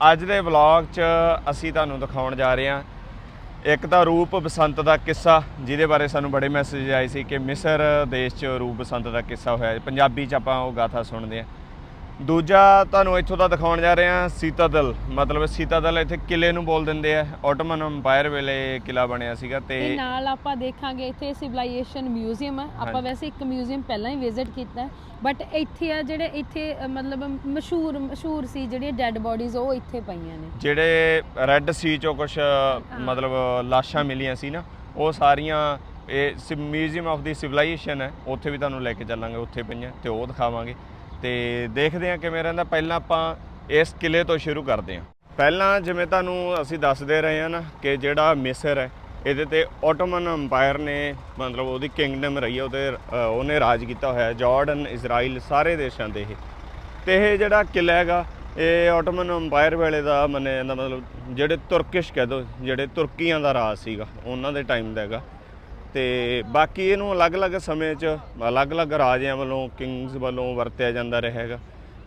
ਅੱਜ ਦੇ ਵਲੌਗ 'ਚ ਅਸੀਂ ਤੁਹਾਨੂੰ ਦਿਖਾਉਣ ਜਾ ਰਹੇ ਹਾਂ ਇੱਕ ਤਾਂ ਰੂਪ ਬਸੰਤ ਦਾ ਕਿੱਸਾ, ਜਿਹਦੇ ਬਾਰੇ ਸਾਨੂੰ ਬੜੇ ਮੈਸੇਜ ਆਏ ਸੀ ਕਿ ਮਿਸਰ ਦੇਸ਼ 'ਚ ਰੂਪ ਬਸੰਤ ਦਾ ਕਿੱਸਾ ਹੋਇਆ। ਪੰਜਾਬੀ 'ਚ ਆਪਾਂ ਉਹ ਗਾਥਾ ਸੁਣਦੇ ਹਾਂ। ਦੂਜਾ ਤੁਹਾਨੂੰ ਇੱਥੋਂ ਦਾ ਦਿਖਾਉਣ ਜਾ ਰਹੇ ਹਾਂ ਸੀਤਾਦਲ। ਮਤਲਬ ਸੀਤਾਦਲ ਇੱਥੇ ਕਿਲੇ ਨੂੰ ਬੋਲ ਦਿੰਦੇ ਆ। ਆਟੋਮਨ ਅੰਪਾਇਰ ਵੇਲੇ ਕਿਲਾ ਬਣਿਆ ਸੀਗਾ ਤੇ ਤੇ ਨਾਲ ਆਪਾਂ ਦੇਖਾਂਗੇ ਇੱਥੇ ਸਿਵਲਾਈਜੇਸ਼ਨ ਮਿਊਜ਼ੀਅਮ ਆ। ਆਪਾਂ। ਵੈਸੇ ਇੱਕ ਮਿਊਜ਼ੀਅਮ ਪਹਿਲਾਂ ਹੀ ਵਿਜ਼ਿਟ ਕੀਤਾ ਬਟ ਇੱਥੇ ਆ ਜਿਹੜੇ ਇੱਥੇ ਅ, ਮਤਲਬ ਮਸ਼ਹੂਰ ਮਸ਼ਹੂਰ ਸੀ ਜਿਹੜੀਆਂ ਡੈੱਡ ਬੋਡੀਜ਼ ਉਹ ਇੱਥੇ ਪਈਆਂ ਨੇ। ਜਿਹੜੇ ਰੈੱਡ ਸੀ ਚੋਂ ਕੁਝ ਮਤਲਬ ਲਾਸ਼ਾਂ ਮਿਲੀਆਂ ਸੀ ਨਾ ਉਹ ਸਾਰੀਆਂ ਇਹ ਮਿਊਜ਼ੀਅਮ ਆਫ ਦੀ ਸਿਵਲਾਈਜੇਸ਼ਨ ਹੈ। ਉੱਥੇ ਵੀ ਤੁਹਾਨੂੰ ਲੈ ਕੇ ਚੱਲਾਂਗੇ ਉੱਥੇ ਪਈਆਂ ਤੇ ਉਹ ਦਿਖਾਵਾਂਗੇ। ਤੇ ਦੇਖਦੇ ਹਾਂ ਕਿਵੇਂ ਰਹਿੰਦਾ। ਪਹਿਲਾਂ ਆਪਾਂ ਇਸ ਕਿਲੇ ਤੋਂ ਸ਼ੁਰੂ ਕਰਦੇ ਹਾਂ। ਪਹਿਲਾਂ ਜਿਵੇਂ ਤੁਹਾਨੂੰ ਅਸੀਂ ਦੱਸਦੇ ਰਹੇ ਹਾਂ ਨਾ ਕਿ ਜਿਹੜਾ ਮਿਸਰ ਹੈ, ਇਹਦੇ ਤੇ ਆਟੋਮਨ ਅੰਪਾਇਰ ਨੇ ਮਤਲਬ ਉਹਦੀ ਕਿੰਗਡਮ ਰਹੀ ਹੈ, ਉਹਦੇ ਉਹਨੇ ਰਾਜ ਕੀਤਾ ਹੋਇਆ ਜਾਰਡਨ ਇਜ਼ਰਾਈਲ ਸਾਰੇ ਦੇਸ਼ਾਂ 'ਤੇ ਇਹ। ਤੇ ਇਹ ਜਿਹੜਾ ਕਿਲਾ ਹੈਗਾ, ਇਹ ਆਟੋਮਨ ਅੰਪਾਇਰ ਵੇਲੇ ਦਾ ਮੰਨਿਆ ਜਾਂਦਾ ਮਤਲਬ ਜਿਹੜੇ ਤੁਰਕਿਸ਼ ਕਹਿ ਦੋ, ਜਿਹੜੇ ਤੁਰਕੀਆਂ ਦਾ ਰਾਜ ਸੀਗਾ, ਉਹਨਾਂ ਦੇ ਟਾਈਮ ਦਾ ਹੈਗਾ। ਤੇ ਬਾਕੀ ਇਹਨੂੰ ਅਲੱਗ-ਅਲੱਗ ਸਮੇਂ 'ਚ ਅਲੱਗ-ਅਲੱਗ ਰਾਜਿਆਂ ਵੱਲੋਂ ਕਿੰਗਸ ਵੱਲੋਂ ਵਰਤਿਆ ਜਾਂਦਾ ਰਿਹਾ ਹੈਗਾ।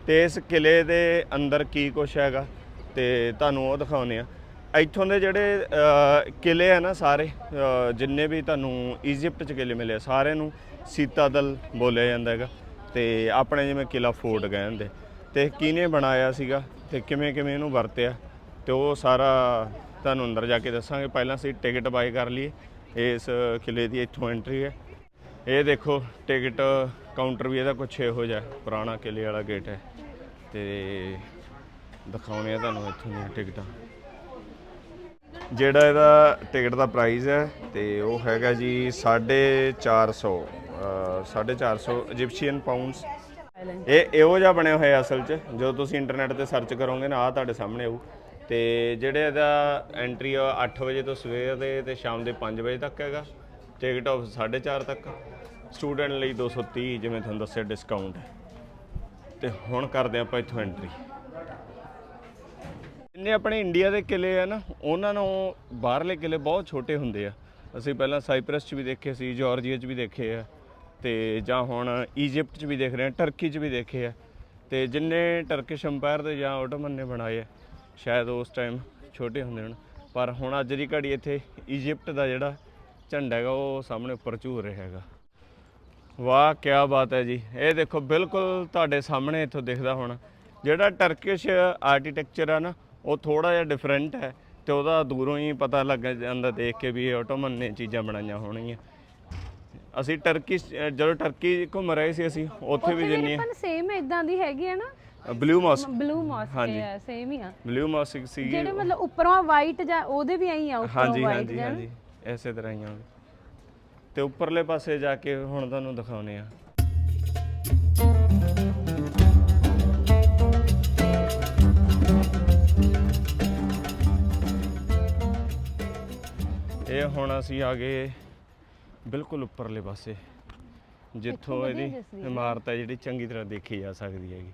ਤੇ ਇਸ ਕਿਲੇ ਦੇ ਅੰਦਰ ਕੀ ਕੁਛ ਹੈਗਾ ਤੇ ਤੁਹਾਨੂੰ ਉਹ ਦਿਖਾਉਨੇ ਆ ਇੱਥੋਂ ਦੇ ਜਿਹੜੇ ਅ, ਕਿਲੇ ਆ ਨਾ ਸਾਰੇ ਜਿੰਨੇ ਵੀ ਤੁਹਾਨੂੰ ਇਜਿਪਟ 'ਚ ਕਿਲੇ ਮਿਲੇ ਸਾਰਿਆਂ ਨੂੰ ਸੀਤਾਦਲ ਬੋਲਿਆ ਜਾਂਦਾ ਹੈਗਾ। ਤੇ ਆਪਣੇ ਜਿਵੇਂ ਕਿਲਾ ਫੋਰਟ ਕਹਿੰਦੇ ਤੇ ਕਿਹਨੇ ਬਣਾਇਆ ਸੀਗਾ ਤੇ ਕਿਵੇਂ ਕਿਵੇਂ ਇਹਨੂੰ ਵਰਤਿਆ। ਤੇ ਉਹ ਸਾਰਾ ਤੁਹਾਨੂੰ ਅੰਦਰ ਜਾ ਕੇ ਦੱਸਾਂਗੇ। ਪਹਿਲਾਂ ਅਸੀਂ ਟਿਕਟ ਬਾਈ ਕਰ ਲਈਏ। ਇਸ ਕਿਲੇ ਦੀ ਇੱਥੋਂ ਐਂਟਰੀ ਹੈ। ਇਹ ਦੇਖੋ ਟਿਕਟ ਕਾਊਂਟਰ ਵੀ ਇਹਦਾ ਕੁਛ ਇਹੋ ਜਿਹਾ ਪੁਰਾਣਾ ਕਿਲੇ ਵਾਲਾ ਗੇਟ ਹੈ। ਤੇ ਦਿਖਾਉਣੇ ਆ ਤੁਹਾਨੂੰ ਇੱਥੋਂ ਦੀਆਂ ਟਿਕਟਾਂ ਜਿਹੜਾ ਇਹਦਾ ਟਿਕਟ ਦਾ ਪ੍ਰਾਈਸ ਹੈ ਤੇ ਉਹ ਹੈਗਾ ਜੀ 450 450 ਇਜਿਪਸ਼ੀਅਨ ਪਾਉਂਡਸ ਇਹ ਇਹੋ ਜਿਹਾ ਬਣਿਆ ਹੋਇਆ ਅਸਲ 'ਚ। ਜਦੋਂ ਤੁਸੀਂ ਇੰਟਰਨੈਟ ਤੇ ਸਰਚ ਕਰੋਗੇ ਨਾ ਆ ਤੁਹਾਡੇ ਸਾਹਮਣੇ ਆਊ। ਤੇ ਜਿਹੜੇ ਇਹਦਾ ਐਂਟਰੀ ਆ 8 ਵਜੇ ਤੋਂ ਸਵੇਰ ਦੇ ਤੇ ਸ਼ਾਮ ਦੇ 5 ਵਜੇ ਤੱਕ ਹੈਗਾ। ਟਿਕਟ ਆਫ 4.5 ਤੱਕ। ਸਟੂਡੈਂਟ ਲਈ 230 ਜਿਵੇਂ ਤੁਹਾਨੂੰ ਦੱਸਿਆ ਡਿਸਕਾਊਂਟ ਹੈ। ਤੇ ਹੁਣ ਕਰਦੇ ਆਪਾਂ ਇੱਥੋਂ ਐਂਟਰੀ ਜਿੰਨੇ ਆਪਣੇ ਇੰਡੀਆ ਦੇ ਕਿਲੇ ਆ ਨਾ, ਉਹਨਾਂ ਨੂੰ ਬਾਹਰਲੇ ਕਿਲੇ ਬਹੁਤ ਛੋਟੇ ਹੁੰਦੇ ਆ। ਅਸੀਂ ਪਹਿਲਾਂ ਸਾਈਪ੍ਰਸ 'ਚ ਵੀ ਦੇਖੇ ਸੀ ਜਾਰਜੀਆ 'ਚ ਵੀ ਦੇਖੇ ਆ। ਤੇ ਜਾਂ ਹੁਣ ਈਜਿਪਟ 'ਚ ਵੀ ਦੇਖ ਰਹੇ ਆ ਟਰਕੀ 'ਚ ਵੀ ਦੇਖੇ ਆ। ਤੇ ਜਿੰਨੇ ਟਰਕਿਸ਼ ਅੰਪਾਇਰ ਦੇ ਜਾਂ ਆਟੋਮਨ ਨੇ ਬਣਾਏ ਆ ਸ਼ਾਇਦ ਉਸ ਟਾਈਮ ਛੋਟੇ ਹੁੰਦੇ ਹਨ ਪਰ ਹੁਣ ਅੱਜ ਦੀ ਘੜੀ ਇੱਥੇ ਈਜਿਪਟ ਦਾ ਜਿਹੜਾ ਝੰਡਾ ਹੈਗਾ ਉਹ ਸਾਹਮਣੇ ਉੱਪਰ ਝੂਰ ਰਿਹਾ ਹੈਗਾ। ਵਾਹ ਕੀ ਬਾਤ ਹੈ ਜੀ। ਇਹ ਦੇਖੋ ਬਿਲਕੁਲ ਤੁਹਾਡੇ ਸਾਹਮਣੇ ਇੱਥੋਂ ਦਿਖਦਾ ਹੁਣ। ਜਿਹੜਾ ਟਰਕਿਸ਼ ਆਰਕੀਟੈਕਚਰ ਆ ਨਾ ਉਹ ਥੋੜਾ ਜਿਹਾ ਡਿਫਰੈਂਟ ਹੈ ਤੇ ਉਹਦਾ ਦੂਰੋਂ ਹੀ ਪਤਾ ਲੱਗ ਜਾਂਦਾ ਦੇਖ ਕੇ ਵੀ ਇਹ ਆਟੋਮਨ ਨੇ ਚੀਜ਼ਾਂ ਬਣਾਈਆਂ ਹੋਣਗੀਆਂ। ਅਸੀਂ ਟਰਕੀ ਜਦੋਂ ਟਰਕੀ ਘੁੰਮ ਰਹੇ ਸੀ ਅਸੀਂ ਉੱਥੇ ਵੀ ਜਿੰਨੀ ਸੇਮ ਇਦਾਂ ਦੀ ਹੈਗੀ ਹੈ ਨਾ ਬਲੂ ਮਾਸਕ ਬਲੂ ਮਾਸਕ ਹਾਂਜੀ। ਹੈ ਸੇਮ ਹੀ ਆ। ਬਲੂ ਮਾਸਕ ਸੀ ਜਿਹੜੇ ਮਤਲਬ ਉੱਪਰੋਂ ਵਾਈਟ ਜਾਂ ਉਹਦੇ ਵੀ ਆਈ ਆ ਉੱਪਰੋਂ ਹਾਂਜੀ ਵਾਈਟ ਹਾਂਜੀ ਜਾਂ ਹਾਂਜੀ ਐਸੇ ਤਰ੍ਹਾਂ ਹੀ ਆ ਤੇ ਉੱਪਰਲੇ ਪਾਸੇ ਜਾ ਕੇ ਹੁਣ ਤੁਹਾਨੂੰ ਦਿਖਾਉਨੇ ਆ। ਇਹ ਹੁਣ ਅਸੀਂ ਆ ਗਏ ਬਿਲਕੁਲ ਉੱਪਰਲੇ ਪਾਸੇ। ਜਿੱਥੋਂ ਇਹਦੀ। ਇਮਾਰਤ ਹੈ ਜਿਹੜੀ ਚੰਗੀ ਤਰ੍ਹਾਂ ਦੇਖੀ ਜਾ ਸਕਦੀ ਹੈਗੀ।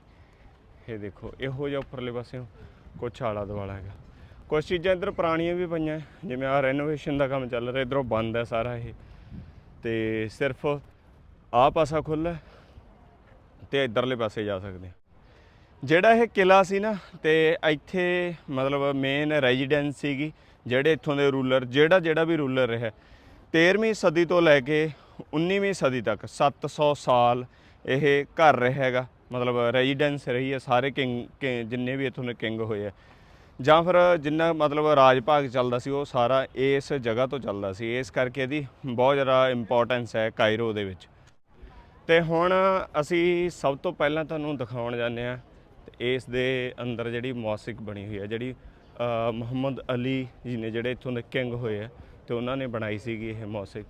ਇਹ ਦੇਖੋ, ਇਹੋ ਜਿਹਾ ਉੱਪਰਲੇ ਪਾਸਿਓਂ ਕੁਛ ਆਲਾ ਦੁਆਲਾ ਹੈਗਾ। ਕੁਛ ਚੀਜ਼ਾਂ ਇੱਧਰ ਪੁਰਾਣੀਆਂ ਵੀ ਪਈਆਂ, ਜਿਵੇਂ ਆ ਰੈਨੋਵੇਸ਼ਨ ਦਾ ਕੰਮ ਚੱਲ ਰਿਹਾ, ਇੱਧਰੋਂ ਬੰਦ ਹੈ ਸਾਰਾ ਇਹ। ਤੇ ਸਿਰਫ ਆਹ ਪਾਸਾ ਖੁੱਲ੍ਹਾ ਹੈ ਤੇ ਇਧਰਲੇ ਪਾਸੇ ਜਾ ਸਕਦੇ ਜਿਹੜਾ ਇਹ ਕਿਲਾ ਸੀ ਨਾ, ਤੇ ਇੱਥੇ ਮਤਲਬ ਮੇਨ ਰੈਜ਼ੀਡੈਂਸ ਸੀਗੀ, ਜਿਹੜੇ ਇੱਥੋਂ ਦੇ ਰੂਲਰ ਜਿਹੜਾ ਜਿਹੜਾ ਵੀ ਰੂਲਰ ਰਿਹਾ 13ਵੀਂ ਸਦੀ ਤੋਂ ਲੈ ਕੇ 19ਵੀਂ ਸਦੀ ਤੱਕ 700 ਸਾਲ ਇਹ ਘਰ ਰਿਹਾ ਹੈਗਾ। ਮਤਲਬ ਰੈਜ਼ੀਡੈਂਸ ਰਹੀ ਹੈ, ਸਾਰੇ ਕਿੰਗ ਜਿੰਨੇ ਵੀ ਇੱਥੋਂ ਦੇ ਕਿੰਗ ਹੋਏ ਆ। ਜਾਂ ਫਿਰ ਜਿੰਨਾ ਮਤਲਬ ਰਾਜ ਭਾਗ ਚੱਲਦਾ ਸੀ, ਉਹ ਸਾਰਾ ਇਸ ਜਗ੍ਹਾ ਤੋਂ ਚੱਲਦਾ ਸੀ। ਇਸ ਕਰਕੇ ਇਹਦੀ ਬਹੁਤ ਜ਼ਿਆਦਾ ਇੰਪੋਰਟੈਂਸ ਹੈ ਕਾਇਰੋ ਦੇ ਵਿੱਚ। ਤੇ ਹੁਣ ਅਸੀਂ ਸਭ ਤੋਂ ਪਹਿਲਾਂ ਤੁਹਾਨੂੰ ਦਿਖਾਉਣ ਜਾਂਦੇ ਆ ਇਸ ਦੇ ਅੰਦਰ ਜਿਹੜੀ ਮੌਸਿਕ ਬਣੀ ਹੋਈ ਹੈ, ਜਿਹੜੀ ਮੁਹੰਮਦ ਅਲੀ ਜੀ ਨੇ ਜਿਹੜੇ ਇੱਥੋਂ ਦੇ ਕਿੰਗ ਹੋਏ ਆ, ਤੇ ਉਹਨਾਂ ਨੇ ਬਣਾਈ ਸੀਗੀ ਇਹ ਮੌਸਿਕ।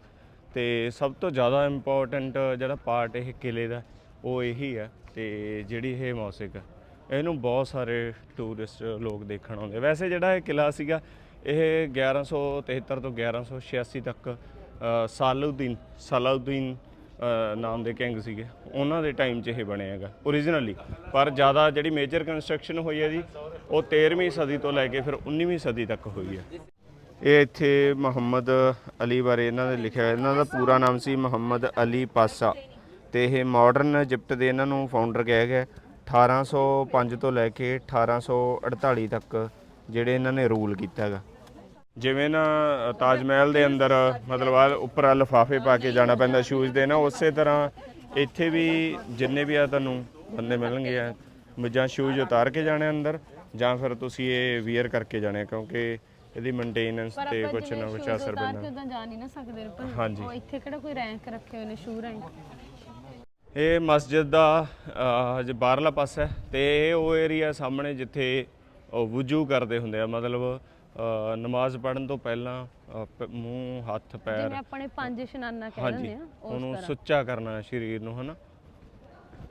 ਤੇ ਸਭ ਤੋਂ ਜ਼ਿਆਦਾ ਇੰਪੋਰਟੈਂਟ ਜਿਹੜਾ ਪਾਰਟ ਇਹ ਕਿਲੇ ਦਾ, ਉਹ ਇਹੀ ਹੈ। ਤੇ ਜਿਹੜੀ ਇਹ ਮੌਸਿਕ ਇਹਨੂੰ ਬਹੁਤ ਸਾਰੇ ਟੂਰਿਸਟ ਲੋਕ ਦੇਖਣ ਆਉਂਦੇ ਵੈਸੇ ਜਿਹੜਾ ਇਹ ਕਿਲਾ ਸੀਗਾ ਇਹ 1173 ਤੋਂ 1186 ਤੱਕ ਅ, ਸਾਲਉਦੀਨ ਸਲਾਉਦੀਨ ਅ, ਨਾਮ ਦੇ ਕਿੰਗ ਸੀਗੇ। ਉਹਨਾਂ ਦੇ ਟਾਈਮ 'ਚ ਇਹ ਬਣਿਆ ਹੈਗਾ ਓਰੀਜਨਲੀ ਪਰ ਜ਼ਿਆਦਾ ਜਿਹੜੀ ਮੇਜਰ ਕੰਸਟਰਕਸ਼ਨ ਹੋਈ ਹੈ ਜੀ ਉਹ 13ਵੀਂ ਸਦੀ ਤੋਂ ਲੈ ਕੇ ਫਿਰ 19ਵੀਂ ਸਦੀ ਤੱਕ ਹੋਈ ਹੈ। ਇਹ ਇੱਥੇ ਮੁਹੰਮਦ ਅਲੀ ਬਾਰੇ ਇਹਨਾਂ ਨੇ ਲਿਖਿਆ ਹੋਇਆ। ਇਹਨਾਂ ਦਾ ਪੂਰਾ ਨਾਮ ਸੀ ਮੁਹੰਮਦ ਅਲੀ ਪਾਸਾ। ਤੇ ਇਹ ਮਾਡਰਨ ਇਜਿਪਟ ਦੇ ਇਹਨਾਂ ਨੂੰ ਫਾਊਂਡਰ ਕਿਹਾ ਗਿਆ 1805 ਤੋਂ ਲੈ ਕੇ 1848 ਤੱਕ ਜਿਹੜੇ ਇਹਨਾਂ ਨੇ ਰੂਲ ਕੀਤਾ ਹੈਗਾ। ਜਿਵੇਂ ਨਾ ਤਾਜ ਮਹਿਲ ਦੇ ਅੰਦਰ ਮਤਲਬ ਆ ਉੱਪਰ ਲਿਫਾਫੇ ਪਾ ਕੇ ਜਾਣਾ ਪੈਂਦਾ ਸ਼ੂਜ਼ ਦੇ ਨਾ ਉਸੇ ਤਰ੍ਹਾਂ ਇੱਥੇ ਵੀ ਜਿੰਨੇ ਵੀ ਆ ਤੁਹਾਨੂੰ ਬੰਦੇ ਮਿਲਣਗੇ ਆ ਜਾਂ ਸ਼ੂਜ਼ ਉਤਾਰ ਕੇ ਜਾਣੇ ਅੰਦਰ ਜਾਂ ਫਿਰ ਤੁਸੀਂ ਇਹ ਵੀਅਰ ਕਰਕੇ ਜਾਣੇ ਕਿਉਂਕਿ ਇਹਦੀ ਮੇਨਟੇਨੈਂਸ ਤੇ ਕੁਛ ਨਾ ਕੁਛ ਅਸਰ ਪੈਂਦਾ। ਉਦਾਂ ਜਾ ਨਹੀਂ ਨਾ ਸਕਦੇ ਪਰ ਹਾਂਜੀ। ਉਹ ਇੱਥੇ ਕਿਹੜਾ ਕੋਈ ਰੈਂਕ ਰੱਖੇ ਹੋਏ ਨੇ ਸ਼ੂ ਰੈਂਕ ਇਹ ਮਸਜਿਦ ਦਾ ਹਜੇ ਬਾਹਰਲਾ ਪਾਸਾ ਹੈ ਤੇ ਇਹ ਉਹ ਏਰੀਆ ਸਾਹਮਣੇ ਜਿੱਥੇ ਵੁਜੂ ਕਰਦੇ ਹੁੰਦੇ ਆ ਮਤਲਬ ਨਮਾਜ਼ ਪੜਨ ਤੋਂ ਪਹਿਲਾਂ ਮੂੰਹ ਹੱਥ ਪੈਰ ਜਿਵੇਂ ਆਪਣੇ ਪੰਜ ਇਸ਼ਨਾਨਾ ਕਹਿ ਹਾਂਜੀ ਦਿੰਦੇ ਆ ਉਹਨੂੰ ਸੁੱਚਾ ਕਰਨਾ ਸਰੀਰ ਨੂੰ ਹਨਾ?